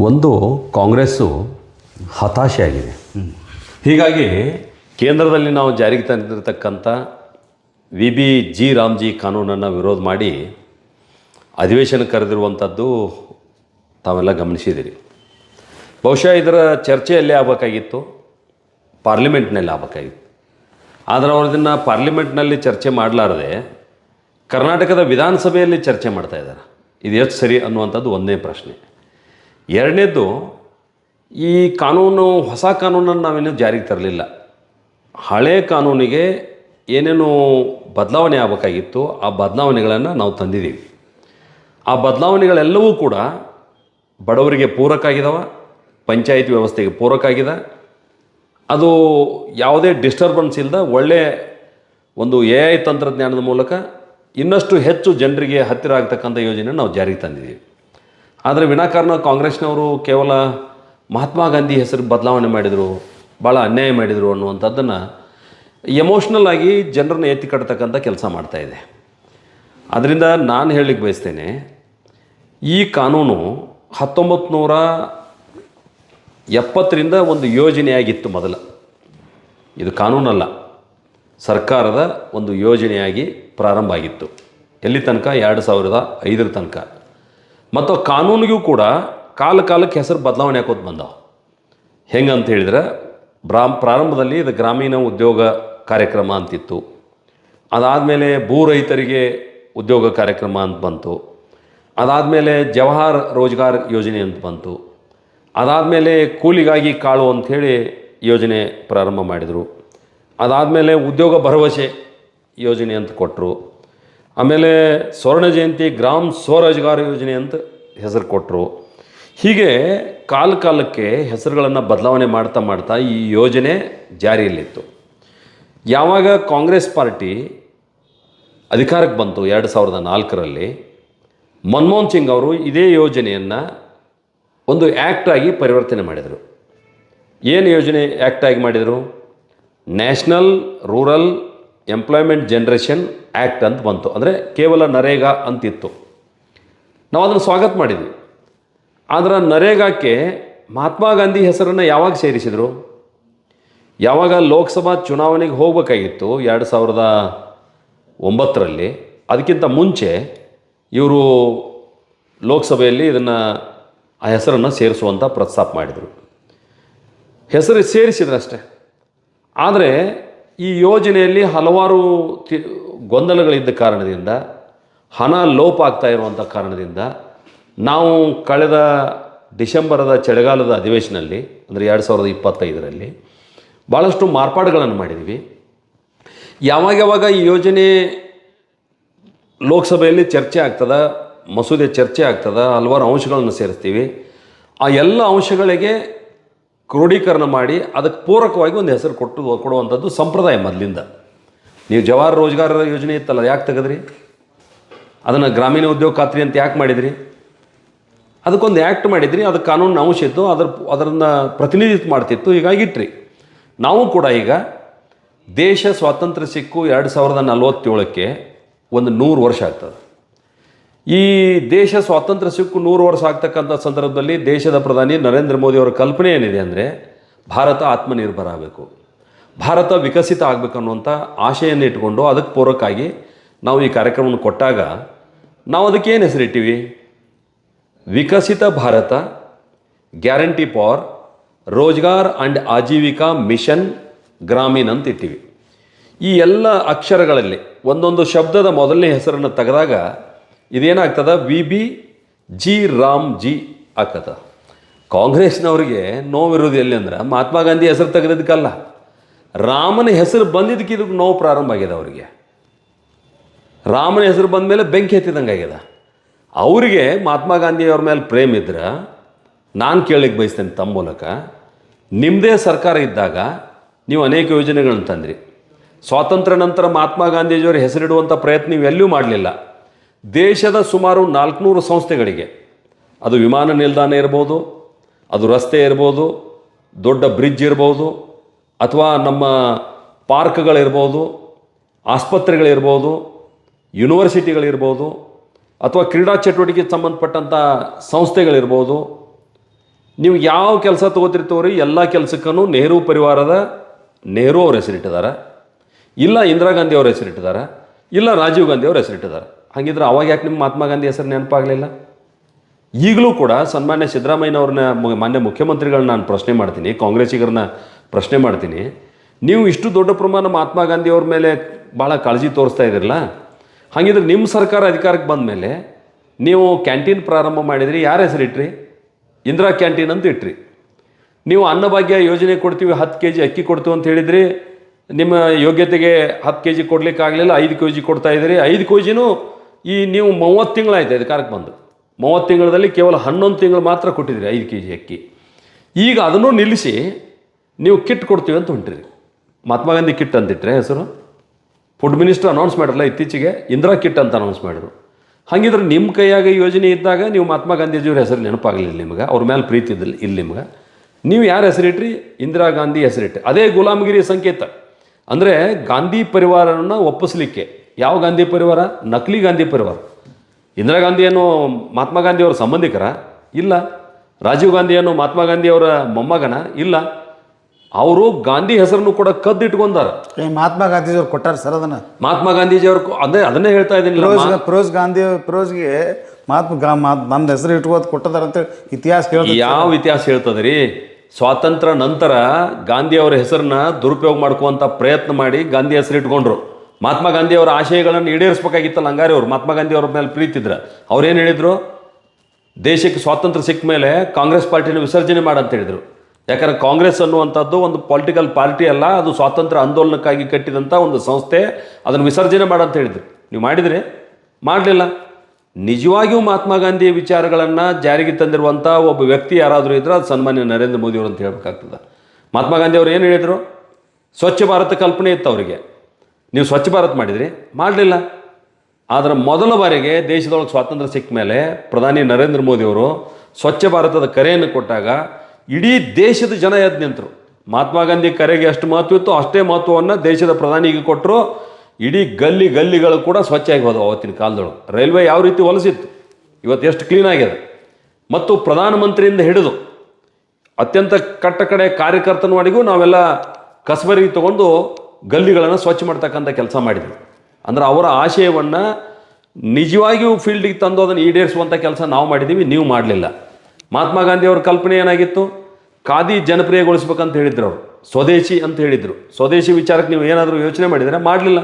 ಒಂದು ಕಾಂಗ್ರೆಸ್ಸು ಹತಾಶೆಯಾಗಿದೆ. ಹೀಗಾಗಿ ಕೇಂದ್ರದಲ್ಲಿ ನಾವು ಜಾರಿಗೆ ತಂದಿರತಕ್ಕಂಥ ವಿ ಬಿ ಜಿ ರಾಮ್ಜಿ ಕಾನೂನನ್ನು ವಿರೋಧ ಮಾಡಿ ಅಧಿವೇಶನ ಕರೆದಿರುವಂಥದ್ದು ತಾವೆಲ್ಲ ಗಮನಿಸಿದಿರಿ ಬಹುಶಃ ಇದರ ಚರ್ಚೆಯಲ್ಲೇ ಆಗಬೇಕಾಗಿತ್ತು, ಪಾರ್ಲಿಮೆಂಟ್ನಲ್ಲಿ ಆಗಬೇಕಾಗಿತ್ತು. ಆದರೆ ಅವರದನ್ನು ಪಾರ್ಲಿಮೆಂಟ್ನಲ್ಲಿ ಚರ್ಚೆ ಮಾಡಲಾರದೆ ಕರ್ನಾಟಕದ ವಿಧಾನಸಭೆಯಲ್ಲಿ ಚರ್ಚೆ ಮಾಡ್ತಾ ಇದ್ದಾರೆ. ಇದು ಎಷ್ಟು ಸರಿ ಅನ್ನುವಂಥದ್ದು ಒಂದೇ ಪ್ರಶ್ನೆ. ಎರಡನೇದ್ದು ಈ ಕಾನೂನು, ಹೊಸ ಕಾನೂನನ್ನು ನಾವೇನು ಜಾರಿಗೆ ತರಲಿಲ್ಲ. ಹಳೆ ಕಾನೂನಿಗೆ ಏನೇನು ಬದಲಾವಣೆ ಆಗಬೇಕಾಗಿತ್ತು, ಆ ಬದಲಾವಣೆಗಳನ್ನು ನಾವು ತಂದಿದ್ದೀವಿ. ಆ ಬದಲಾವಣೆಗಳೆಲ್ಲವೂ ಕೂಡ ಬಡವರಿಗೆ ಪೂರಕ ಆಗಿದಾವ, ಪಂಚಾಯತ್ ವ್ಯವಸ್ಥೆಗೆ ಪೂರಕ ಆಗಿದೆ. ಅದು ಯಾವುದೇ ಡಿಸ್ಟರ್ಬೆನ್ಸ್ ಇಲ್ಲದ ಒಳ್ಳೆ ಒಂದು ಎ ಐ ತಂತ್ರಜ್ಞಾನದ ಮೂಲಕ ಇನ್ನಷ್ಟು ಹೆಚ್ಚು ಜನರಿಗೆ ಹತ್ತಿರ ಆಗ್ತಕ್ಕಂಥ ಯೋಜನೆ ನಾವು ಜಾರಿಗೆ ತಂದಿದ್ದೀವಿ. ಆದರೆ ವಿನಾಕಾರಣ ಕಾಂಗ್ರೆಸ್ನವರು ಕೇವಲ ಮಹಾತ್ಮ ಗಾಂಧಿ ಹೆಸರು ಬದಲಾವಣೆ ಮಾಡಿದರು ಭಾಳ ಅನ್ಯಾಯ ಮಾಡಿದರು ಅನ್ನುವಂಥದ್ದನ್ನು ಎಮೋಷ್ನಲ್ ಆಗಿ ಜನರನ್ನ ಎತ್ತಿ ಕಟ್ಟತಕ್ಕಂಥ ಕೆಲಸ ಮಾಡ್ತಾಯಿದೆ ಅದರಿಂದ ನಾನು ಹೇಳಲಿಕ್ಕೆ ಬಯಸ್ತೇನೆ, ಈ ಕಾನೂನು ಹತ್ತೊಂಬತ್ತು ನೂರ ಎಪ್ಪತ್ತರಿಂದ ಒಂದು ಯೋಜನೆಯಾಗಿತ್ತು ಮೊದಲ. ಇದು ಕಾನೂನಲ್ಲ, ಸರ್ಕಾರದ ಒಂದು ಯೋಜನೆಯಾಗಿ ಪ್ರಾರಂಭ ಆಗಿತ್ತು. ಎಲ್ಲಿ ತನಕ? ಎರಡು ಸಾವಿರದ ಐದರ ತನಕ. ಮತ್ತು ಕಾನೂನಿಗೂ ಕೂಡ ಕಾಲ ಕಾಲಕ್ಕೆ ಹೆಸರು ಬದಲಾವಣೆ ಹಾಕೋದು ಬಂದವು. ಹೆಂಗಂತ ಹೇಳಿದ್ರೆ ಬ್ರಾ ಪ್ರಾರಂಭದಲ್ಲಿ ಇದು ಗ್ರಾಮೀಣ ಉದ್ಯೋಗ ಕಾರ್ಯಕ್ರಮ ಅಂತಿತ್ತು. ಅದಾದಮೇಲೆ ಭೂ ರೈತರಿಗೆ ಉದ್ಯೋಗ ಕಾರ್ಯಕ್ರಮ ಅಂತ ಬಂತು. ಅದಾದಮೇಲೆ ಜವಾಹರ್ ರೋಜ್ಗಾರ್ ಯೋಜನೆ ಅಂತ ಬಂತು. ಅದಾದಮೇಲೆ ಕೂಲಿಗಾಗಿ ಕಾಳು ಅಂಥೇಳಿ ಯೋಜನೆ ಪ್ರಾರಂಭ ಮಾಡಿದರು. ಅದಾದಮೇಲೆ ಉದ್ಯೋಗ ಭರವಸೆ ಯೋಜನೆ ಅಂತ ಕೊಟ್ಟರು ಆಮೇಲೆ ಸ್ವರ್ಣ ಜಯಂತಿ ಗ್ರಾಮ್ ಸ್ವರೋಜ್ಗಾರ್ ಯೋಜನೆ ಅಂತ ಹೆಸರು ಕೊಟ್ಟರು ಹೀಗೆ ಕಾಲ ಕಾಲಕ್ಕೆ ಹೆಸರುಗಳನ್ನು ಬದಲಾವಣೆ ಮಾಡ್ತಾ ಮಾಡ್ತಾ ಈ ಯೋಜನೆ ಜಾರಿಯಲ್ಲಿತ್ತು. ಯಾವಾಗ ಕಾಂಗ್ರೆಸ್ ಪಾರ್ಟಿ ಅಧಿಕಾರಕ್ಕೆ ಬಂತು ಎರಡು ಸಾವಿರದ ನಾಲ್ಕರಲ್ಲಿ, ಮನಮೋಹನ್ ಸಿಂಗ್ ಅವರು ಇದೇ ಯೋಜನೆಯನ್ನು ಒಂದು ಆ್ಯಕ್ಟಾಗಿ ಪರಿವರ್ತನೆ ಮಾಡಿದರು. ಏನು ಯೋಜನೆ ಆ್ಯಕ್ಟಾಗಿ ಮಾಡಿದರು? National rural employment generation act ಅಂತ ಬಂತು. ಅಂದರೆ ಕೇವಲ ನರೇಗಾ ಅಂತಿತ್ತು. ನಾವು ಅದನ್ನು ಸ್ವಾಗತ ಮಾಡಿದ್ವಿ. ಆದರೆ ನರೇಗಾಕ್ಕೆ ಮಹಾತ್ಮ ಗಾಂಧಿ ಹೆಸರನ್ನು ಯಾವಾಗ ಸೇರಿಸಿದರು? ಯಾವಾಗ ಲೋಕಸಭಾ ಚುನಾವಣೆಗೆ ಹೋಗಬೇಕಾಗಿತ್ತು ಎರಡು ಸಾವಿರದ ಒಂಬತ್ತರಲ್ಲಿ. ಅದಕ್ಕಿಂತ ಮುಂಚೆ ಇವರು ಲೋಕಸಭೆಯಲ್ಲಿ ಇದನ್ನು ಆ ಹೆಸರನ್ನು ಸೇರಿಸುವಂಥ ಪ್ರಸ್ತಾಪ ಮಾಡಿದರು. ಹೆಸರು ಸೇರಿಸಿದ್ರಷ್ಟೇ. ಆದರೆ ಈ ಯೋಜನೆಯಲ್ಲಿ ಹಲವಾರು ಗೊಂದಲಗಳಿದ್ದ ಕಾರಣದಿಂದ, ಹಣ ಲೋಪ ಆಗ್ತಾ ಇರುವಂಥ ಕಾರಣದಿಂದ ನಾವು ಕಳೆದ ಡಿಸೆಂಬರದ ಚಳಿಗಾಲದ ಅಧಿವೇಶನದಲ್ಲಿ, ಅಂದರೆ ಎರಡು ಸಾವಿರದ ಇಪ್ಪತ್ತೈದರಲ್ಲಿ ಭಾಳಷ್ಟು ಮಾರ್ಪಾಡುಗಳನ್ನು ಮಾಡಿದ್ವಿ. ಯಾವಾಗ ಯಾವಾಗ ಈ ಯೋಜನೆ ಲೋಕಸಭೆಯಲ್ಲಿ ಚರ್ಚೆ ಆಗ್ತದ, ಮಸೂದೆ ಚರ್ಚೆ ಆಗ್ತದ, ಹಲವಾರು ಅಂಶಗಳನ್ನು ಸೇರಿಸ್ತೀವಿ, ಆ ಎಲ್ಲ ಅಂಶಗಳಿಗೆ ಕ್ರೋಢೀಕರಣ ಮಾಡಿ ಅದಕ್ಕೆ ಪೂರಕವಾಗಿ ಒಂದು ಹೆಸರು ಕೊಟ್ಟು ಕೊಡುವಂಥದ್ದು ಸಂಪ್ರದಾಯ ಮೊದಲಿಂದ. ನೀವು ಜವಾಹರ್ ರೋಜ್ಗಾರ ಯೋಜನೆ ಇತ್ತಲ್ಲ ಯಾಕೆ ತೆಗೆದ್ರಿ? ಅದನ್ನು ಗ್ರಾಮೀಣ ಉದ್ಯೋಗ ಖಾತ್ರಿ ಅಂತ ಯಾಕೆ ಮಾಡಿದ್ರಿ? ಅದಕ್ಕೊಂದು ಆ್ಯಕ್ಟ್ ಮಾಡಿದ್ರಿ ಅದಕ್ಕೆ ಕಾನೂನು ಅಂಶ ಇತ್ತು, ಅದರ ಅದರನ್ನು ಪ್ರತಿನಿಧಿತ್ವ ಮಾಡ್ತಿತ್ತು, ಹೀಗಾಗಿ ಇಟ್ರಿ. ನಾವು ಕೂಡ ಈಗ ದೇಶ ಸ್ವಾತಂತ್ರ್ಯ ಸಿಕ್ಕು ಎರಡು ಸಾವಿರದ ನಲವತ್ತೇಳಕ್ಕೆ ಒಂದು ನೂರು ವರ್ಷ ಆಗ್ತದೆ. ಈ ದೇಶ ಸ್ವಾತಂತ್ರ್ಯ ಸಿಕ್ಕು ನೂರು ವರ್ಷ ಆಗ್ತಕ್ಕಂಥ ಸಂದರ್ಭದಲ್ಲಿ ದೇಶದ ಪ್ರಧಾನಿ ನರೇಂದ್ರ ಮೋದಿ ಅವರ ಕಲ್ಪನೆ ಏನಿದೆ ಅಂದರೆ ಭಾರತ ಆತ್ಮನಿರ್ಭರ ಆಗಬೇಕು. ಭಾರತ ವಿಕಸಿತ ಆಗಬೇಕು ಅನ್ನುವಂಥ ಆಶೆಯನ್ನು ಇಟ್ಕೊಂಡು ಅದಕ್ಕೆ ಪೂರಕವಾಗಿ ನಾವು ಈ ಕಾರ್ಯಕ್ರಮವನ್ನು ಕೊಟ್ಟಾಗ ನಾವು ಅದಕ್ಕೆ ಏನು ಹೆಸರಿಟ್ಟಿವಿ? Viksit Bharat, guarantee for Rozgar and Ajeevika mission Gramin ಅಂತ ಇಟ್ಟಿವಿ. ಈ ಎಲ್ಲ ಅಕ್ಷರಗಳಲ್ಲಿ ಒಂದೊಂದು ಶಬ್ದದ ಮೊದಲನೇ ಹೆಸರನ್ನು ತೆಗೆದಾಗ ಇದೇನಾಗ್ತದ? V B G Ram G ಆಗ್ತದ. ಕಾಂಗ್ರೆಸ್ನವ್ರಿಗೆ ನೋವಿರೋದು ಎಲ್ಲಿ ಅಂದ್ರೆ ಮಹಾತ್ಮ ಗಾಂಧಿ ಹೆಸರು ತೆಗೆದಕ್ಕಲ್ಲ ರಾಮನ ಹೆಸರು ಬಂದಿದ್ದಕ್ಕೆ ಇದಕ್ಕೆ ನೋವು ಪ್ರಾರಂಭ ಆಗಿದೆ ಅವರಿಗೆ. ರಾಮನ ಹೆಸರು ಬಂದ ಮೇಲೆ ಬೆಂಕಿ ಎತ್ತಿದಂಗೆ ಆಗ್ಯದ ಅವರಿಗೆ ಮಹಾತ್ಮ ಗಾಂಧಿಯವ್ರ ಮೇಲೆ ಪ್ರೇಮ ಇದ್ರೆ, ನಾನು ಕೇಳಲಿಕ್ಕೆ ಬಯಸ್ತೇನೆ ತಮ್ಮ ಮೂಲಕ ನಿಮ್ಮದೇ ಸರ್ಕಾರ ಇದ್ದಾಗ ನೀವು ಅನೇಕ ಯೋಜನೆಗಳನ್ನು ತಂದ್ರಿ. ಸ್ವಾತಂತ್ರ್ಯ ನಂತರ ಮಹಾತ್ಮ ಗಾಂಧೀಜಿಯವರು ಹೆಸರಿಡುವಂಥ ಪ್ರಯತ್ನ ನೀವು ಎಲ್ಲೂ ಮಾಡಲಿಲ್ಲ. ದೇಶದ ಸುಮಾರು ನಾಲ್ಕುನೂರು ಸಂಸ್ಥೆಗಳಿಗೆ. ಅದು ವಿಮಾನ ನಿಲ್ದಾಣ ಇರ್ಬೋದು, ಅದು ರಸ್ತೆ ಇರ್ಬೋದು, ದೊಡ್ಡ ಬ್ರಿಡ್ಜ್ ಇರ್ಬೋದು, ಅಥವಾ ನಮ್ಮ ಪಾರ್ಕ್ಗಳಿರ್ಬೋದು, ಆಸ್ಪತ್ರೆಗಳಿರ್ಬೋದು, ಯೂನಿವರ್ಸಿಟಿಗಳಿರ್ಬೋದು, ಅಥವಾ ಕ್ರೀಡಾ ಚಟುವಟಿಕೆಗೆ ಸಂಬಂಧಪಟ್ಟಂಥ ಸಂಸ್ಥೆಗಳಿರ್ಬೋದು. ನೀವು ಯಾವ ಕೆಲಸ ತೊಗೋತಿರ್ತವ್ರಿ ಎಲ್ಲ ಕೆಲಸಕ್ಕೂ ನೆಹರು ಪರಿವಾರದ ನೆಹರು ಅವ್ರ ಹೆಸರಿಟ್ಟಿದ್ದಾರೆ. ಇಲ್ಲ ಇಂದಿರಾ ಗಾಂಧಿ ಅವ್ರ ಹೆಸರಿಟ್ಟಿದ್ದಾರೆ. ಇಲ್ಲ ರಾಜೀವ್ ಗಾಂಧಿ ಅವ್ರ ಹೆಸರಿಟ್ಟಿದ್ದಾರೆ. ಹಾಗಿದ್ರೆ ಅವಾಗ ಯಾಕೆ ನಿಮ್ಮ ಮಹಾತ್ಮ ಗಾಂಧಿ ಹೆಸರು ನೆನಪಾಗಲಿಲ್ಲ? ಈಗಲೂ ಕೂಡ ಸನ್ಮಾನ್ಯ ಸಿದ್ದರಾಮಯ್ಯನವ್ರನ್ನ ಮಾನ್ಯ ಮುಖ್ಯಮಂತ್ರಿಗಳನ್ನ ನಾನು ಪ್ರಶ್ನೆ ಮಾಡ್ತೀನಿ, ಕಾಂಗ್ರೆಸ್ಸಿಗರನ್ನ ಪ್ರಶ್ನೆ ಮಾಡ್ತೀನಿ. ನೀವು ಇಷ್ಟು ದೊಡ್ಡ ಪ್ರಮಾಣ ಮಹಾತ್ಮ ಗಾಂಧಿ ಅವ್ರ ಮೇಲೆ ಭಾಳ ಕಾಳಜಿ ತೋರಿಸ್ತಾ ಇದ್ದೀರಲ್ಲ? ಹಾಗಿದ್ರೆ ನಿಮ್ಮ ಸರ್ಕಾರ ಅಧಿಕಾರಕ್ಕೆ ಬಂದ ಮೇಲೆ ನೀವು ಕ್ಯಾಂಟೀನ್ ಪ್ರಾರಂಭ ಮಾಡಿದ್ರಿ, ಯಾರ ಹೆಸರು ಇಟ್ರಿ? ಇಂದಿರಾ ಕ್ಯಾಂಟೀನ್ ಅಂತ ಇಟ್ರಿ. ನೀವು ಅನ್ನಭಾಗ್ಯ ಯೋಜನೆ ಕೊಡ್ತೀವಿ, ಹತ್ತು ಕೆ ಜಿ ಅಕ್ಕಿ ಕೊಡ್ತೀವಿ ಅಂತ ಹೇಳಿದ್ರಿ. ನಿಮ್ಮ ಯೋಗ್ಯತೆಗೆ ಹತ್ತು ಕೆ ಜಿ ಕೊಡ್ಲಿಕ್ಕಾಗಲಿಲ್ಲ, ಐದು ಕೆ ಜಿ ಕೊಡ್ತಾ ಇದ್ದೀರಿ. ಐದು ಕೆ ಜಿನೂ ಈ ನೀವು ಮೂವತ್ತು ತಿಂಗಳಾಯ್ತು ಅಧಿಕಾರಕ್ಕೆ ಬಂದು. ಮೂವತ್ತು ತಿಂಗಳಲ್ಲಿ ಕೇವಲ ಹನ್ನೊಂದು ತಿಂಗಳು ಮಾತ್ರ ಕೊಟ್ಟಿದ್ರಿ ಐದು ಕೆ ಜಿ ಅಕ್ಕಿ. ಈಗ ಅದನ್ನು ನಿಲ್ಲಿಸಿ ನೀವು ಕಿಟ್ ಕೊಡ್ತೀವಿ ಅಂತ ಹೊಂಟಿರಿ. ಮಹಾತ್ಮ ಗಾಂಧಿ ಕಿಟ್ ಅಂತಿಟ್ರೆ ಹೆಸರು? ಫುಡ್ ಮಿನಿಸ್ಟರ್ ಅನೌನ್ಸ್ ಮಾಡಿರಲ್ಲ ಇತ್ತೀಚೆಗೆ? ಇಂದಿರಾ ಕಿಟ್ ಅಂತ ಅನೌನ್ಸ್ ಮಾಡಿದ್ರು. ಹಾಗಿದ್ರೆ ನಿಮ್ಮ ಕೈಯಾಗ ಯೋಜನೆ ಇದ್ದಾಗ ನೀವು ಮಹಾತ್ಮ ಗಾಂಧೀಜಿಯವ್ರ ಹೆಸರು ನೆನಪಾಗಲಿಲ್ಲ ನಿಮಗೆ. ಅವ್ರ ಮೇಲೆ ಪ್ರೀತಿ ಇದ್ದಿಲ್ಲ ಇಲ್ಲಿ ನಿಮ್ಗೆ. ನೀವು ಯಾರು ಹೆಸರಿಟ್ರಿ ಇಂದಿರಾ ಗಾಂಧಿ ಹೆಸರಿಟ್ರಿ ಅದೇ ಗುಲಾಮಗಿರಿ ಸಂಕೇತ. ಅಂದರೆ ಗಾಂಧಿ ಪರಿವಾರನ ಒಪ್ಪಿಸ್ಲಿಕ್ಕೆ ಯಾವ ಗಾಂಧಿ ಪರಿವಾರ? ನಕಲಿ ಗಾಂಧಿ ಪರಿವಾರ. ಇಂದಿರಾ ಗಾಂಧಿ ಏನು ಮಹಾತ್ಮ ಗಾಂಧಿ ಅವರ ಸಂಬಂಧಿಕರ? ಇಲ್ಲ. ರಾಜೀವ್ ಗಾಂಧಿ ಏನು ಮಹಾತ್ಮ ಗಾಂಧಿ ಅವರ ಮೊಮ್ಮಗನ? ಇಲ್ಲ. ಅವರು ಗಾಂಧಿ ಹೆಸರನ್ನು ಕೂಡ ಕದ್ದು ಇಟ್ಕೊಂಡಾರ ಮಹಾತ್ಮ ಗಾಂಧೀಜಿಯವ್ರು ಕೊಟ್ಟಾರ ಸರ್ ಅದನ್ನ? ಮಹಾತ್ಮ ಗಾಂಧೀಜಿಯವ್ರ ಅದೇ ಅದನ್ನೇ ಹೇಳ್ತಾ ಇದ್ದೀನಿ ಫಿರೋಜ್ ಗಾಂಧಿ ಫಿರೋಜ್ಗೆ ಮಹಾತ್ಮ ನನ್ನ ಹೆಸರು ಇಟ್ಕೋದು ಕೊಟ್ಟದಾರ ಅಂತ ಇತಿಹಾಸ ಹೇಳಿ ಯಾವ ಇತಿಹಾಸ ಹೇಳ್ತದ್ರಿ ಸ್ವಾತಂತ್ರ್ಯ ನಂತರ ಗಾಂಧಿ ಅವರ ಹೆಸರನ್ನ ದುರುಪಯೋಗ ಮಾಡ್ಕೊಂತ ಪ್ರಯತ್ನ ಮಾಡಿ ಗಾಂಧಿ ಹೆಸರು ಇಟ್ಕೊಂಡ್ರು. ಮಹಾತ್ಮ ಗಾಂಧಿ ಅವರ ಆಶಯಗಳನ್ನು ಈಡೇರಿಸ್ಬೇಕಾಗಿತ್ತಲ್ಲ ಹಂಗಾರೆ ಅವರು. ಮಹಾತ್ಮ ಗಾಂಧಿ ಅವ್ರ ಮೇಲೆ ಪ್ರೀತಿದ್ರು. ಅವ್ರೇನು ಹೇಳಿದರು? ದೇಶಕ್ಕೆ ಸ್ವಾತಂತ್ರ್ಯ ಸಿಕ್ಕ ಮೇಲೆ ಕಾಂಗ್ರೆಸ್ ಪಾರ್ಟಿನ ವಿಸರ್ಜನೆ ಮಾಡಂತ ಹೇಳಿದರು. ಯಾಕಂದ್ರೆ ಕಾಂಗ್ರೆಸ್ ಅನ್ನುವಂಥದ್ದು ಒಂದು ಪೊಲಿಟಿಕಲ್ ಪಾರ್ಟಿ ಅಲ್ಲ, ಅದು ಸ್ವಾತಂತ್ರ್ಯ ಆಂದೋಲನಕ್ಕಾಗಿ ಕಟ್ಟಿದಂಥ ಒಂದು ಸಂಸ್ಥೆ, ಅದನ್ನು ವಿಸರ್ಜನೆ ಮಾಡಂತ ಹೇಳಿದರು. ನೀವು ಮಾಡಿದರೆ? ಮಾಡಲಿಲ್ಲ. ನಿಜವಾಗಿಯೂ ಮಹಾತ್ಮ ಗಾಂಧಿಯ ವಿಚಾರಗಳನ್ನು ಜಾರಿಗೆ ತಂದಿರುವಂಥ ಒಬ್ಬ ವ್ಯಕ್ತಿ ಯಾರಾದರೂ ಇದ್ದರೆ ಅದು ಸನ್ಮಾನ್ಯ ನರೇಂದ್ರ ಮೋದಿ ಅವರು ಅಂತ ಹೇಳಬೇಕಾಗ್ತದೆ. ಮಹಾತ್ಮ ಗಾಂಧಿ ಅವರು ಏನು ಹೇಳಿದರು? ಸ್ವಚ್ಛ ಭಾರತ ಕಲ್ಪನೆ ಇತ್ತು ಅವರಿಗೆ. ನೀವು ಸ್ವಚ್ಛ ಭಾರತ್ ಮಾಡಿದ್ರಿ? ಮಾಡಲಿಲ್ಲ. ಆದರೆ ಮೊದಲ ಬಾರಿಗೆ ದೇಶದೊಳಗೆ ಸ್ವಾತಂತ್ರ್ಯ ಸಿಕ್ಕ ಮೇಲೆ ಪ್ರಧಾನಿ ನರೇಂದ್ರ ಮೋದಿಯವರು ಸ್ವಚ್ಛ ಭಾರತದ ಕರೆಯನ್ನು ಕೊಟ್ಟಾಗ ಇಡೀ ದೇಶದ ಜನ ಎದ್ದು ನಿಂತರು. ಮಹಾತ್ಮ ಗಾಂಧಿ ಕರೆಗೆ ಎಷ್ಟು ಮಹತ್ವ ಇತ್ತು ಅಷ್ಟೇ ಮಹತ್ವವನ್ನು ದೇಶದ ಪ್ರಧಾನಿಗೆ ಕೊಟ್ಟರು ಇಡೀ ಗಲ್ಲಿ ಗಲ್ಲಿಗಳು ಕೂಡ ಸ್ವಚ್ಛ ಹೋದವು ಅವತ್ತಿನ ಕಾಲದೊಳಗೆ. ರೈಲ್ವೆ ಯಾವ ರೀತಿ ಹೊಲಸಿತ್ತು? ಇವತ್ತು ಎಷ್ಟು ಕ್ಲೀನ್ ಆಗಿದೆ? ಮತ್ತು ಪ್ರಧಾನಮಂತ್ರಿಯಿಂದ ಹಿಡಿದು ಅತ್ಯಂತ ಕಟ್ಟ ಕಡೆ ಕಾರ್ಯಕರ್ತನವರೆಗೂ ನಾವೆಲ್ಲ ಕಸಬರಿಗೆ ತಗೊಂಡು ಗಲ್ಲಿಗಳನ್ನು ಸ್ವಚ್ಛ ಮಾಡ್ತಕ್ಕಂಥ ಕೆಲಸ ಮಾಡಿದರು. ಅಂದ್ರೆ ಅವರ ಆಶಯವನ್ನು ನಿಜವಾಗಿಯೂ ಫೀಲ್ಡಿಗೆ ತಂದು ಅದನ್ನು ಈಡೇರಿಸುವಂಥ ಕೆಲಸ ನಾವು ಮಾಡಿದ್ದೀವಿ ನೀವು ಮಾಡಲಿಲ್ಲ. ಮಹಾತ್ಮ ಗಾಂಧಿ ಅವರ ಕಲ್ಪನೆ ಏನಾಗಿತ್ತು? ಖಾದಿ ಜನಪ್ರಿಯಗೊಳಿಸ್ಬೇಕಂತ ಹೇಳಿದ್ರು ಅವರು. ಸ್ವದೇಶಿ ಅಂತ ಹೇಳಿದರು. ಸ್ವದೇಶಿ ವಿಚಾರಕ್ಕೆ ನೀವು ಏನಾದರೂ ಯೋಚನೆ ಮಾಡಿದರೆ ಮಾಡಲಿಲ್ಲ.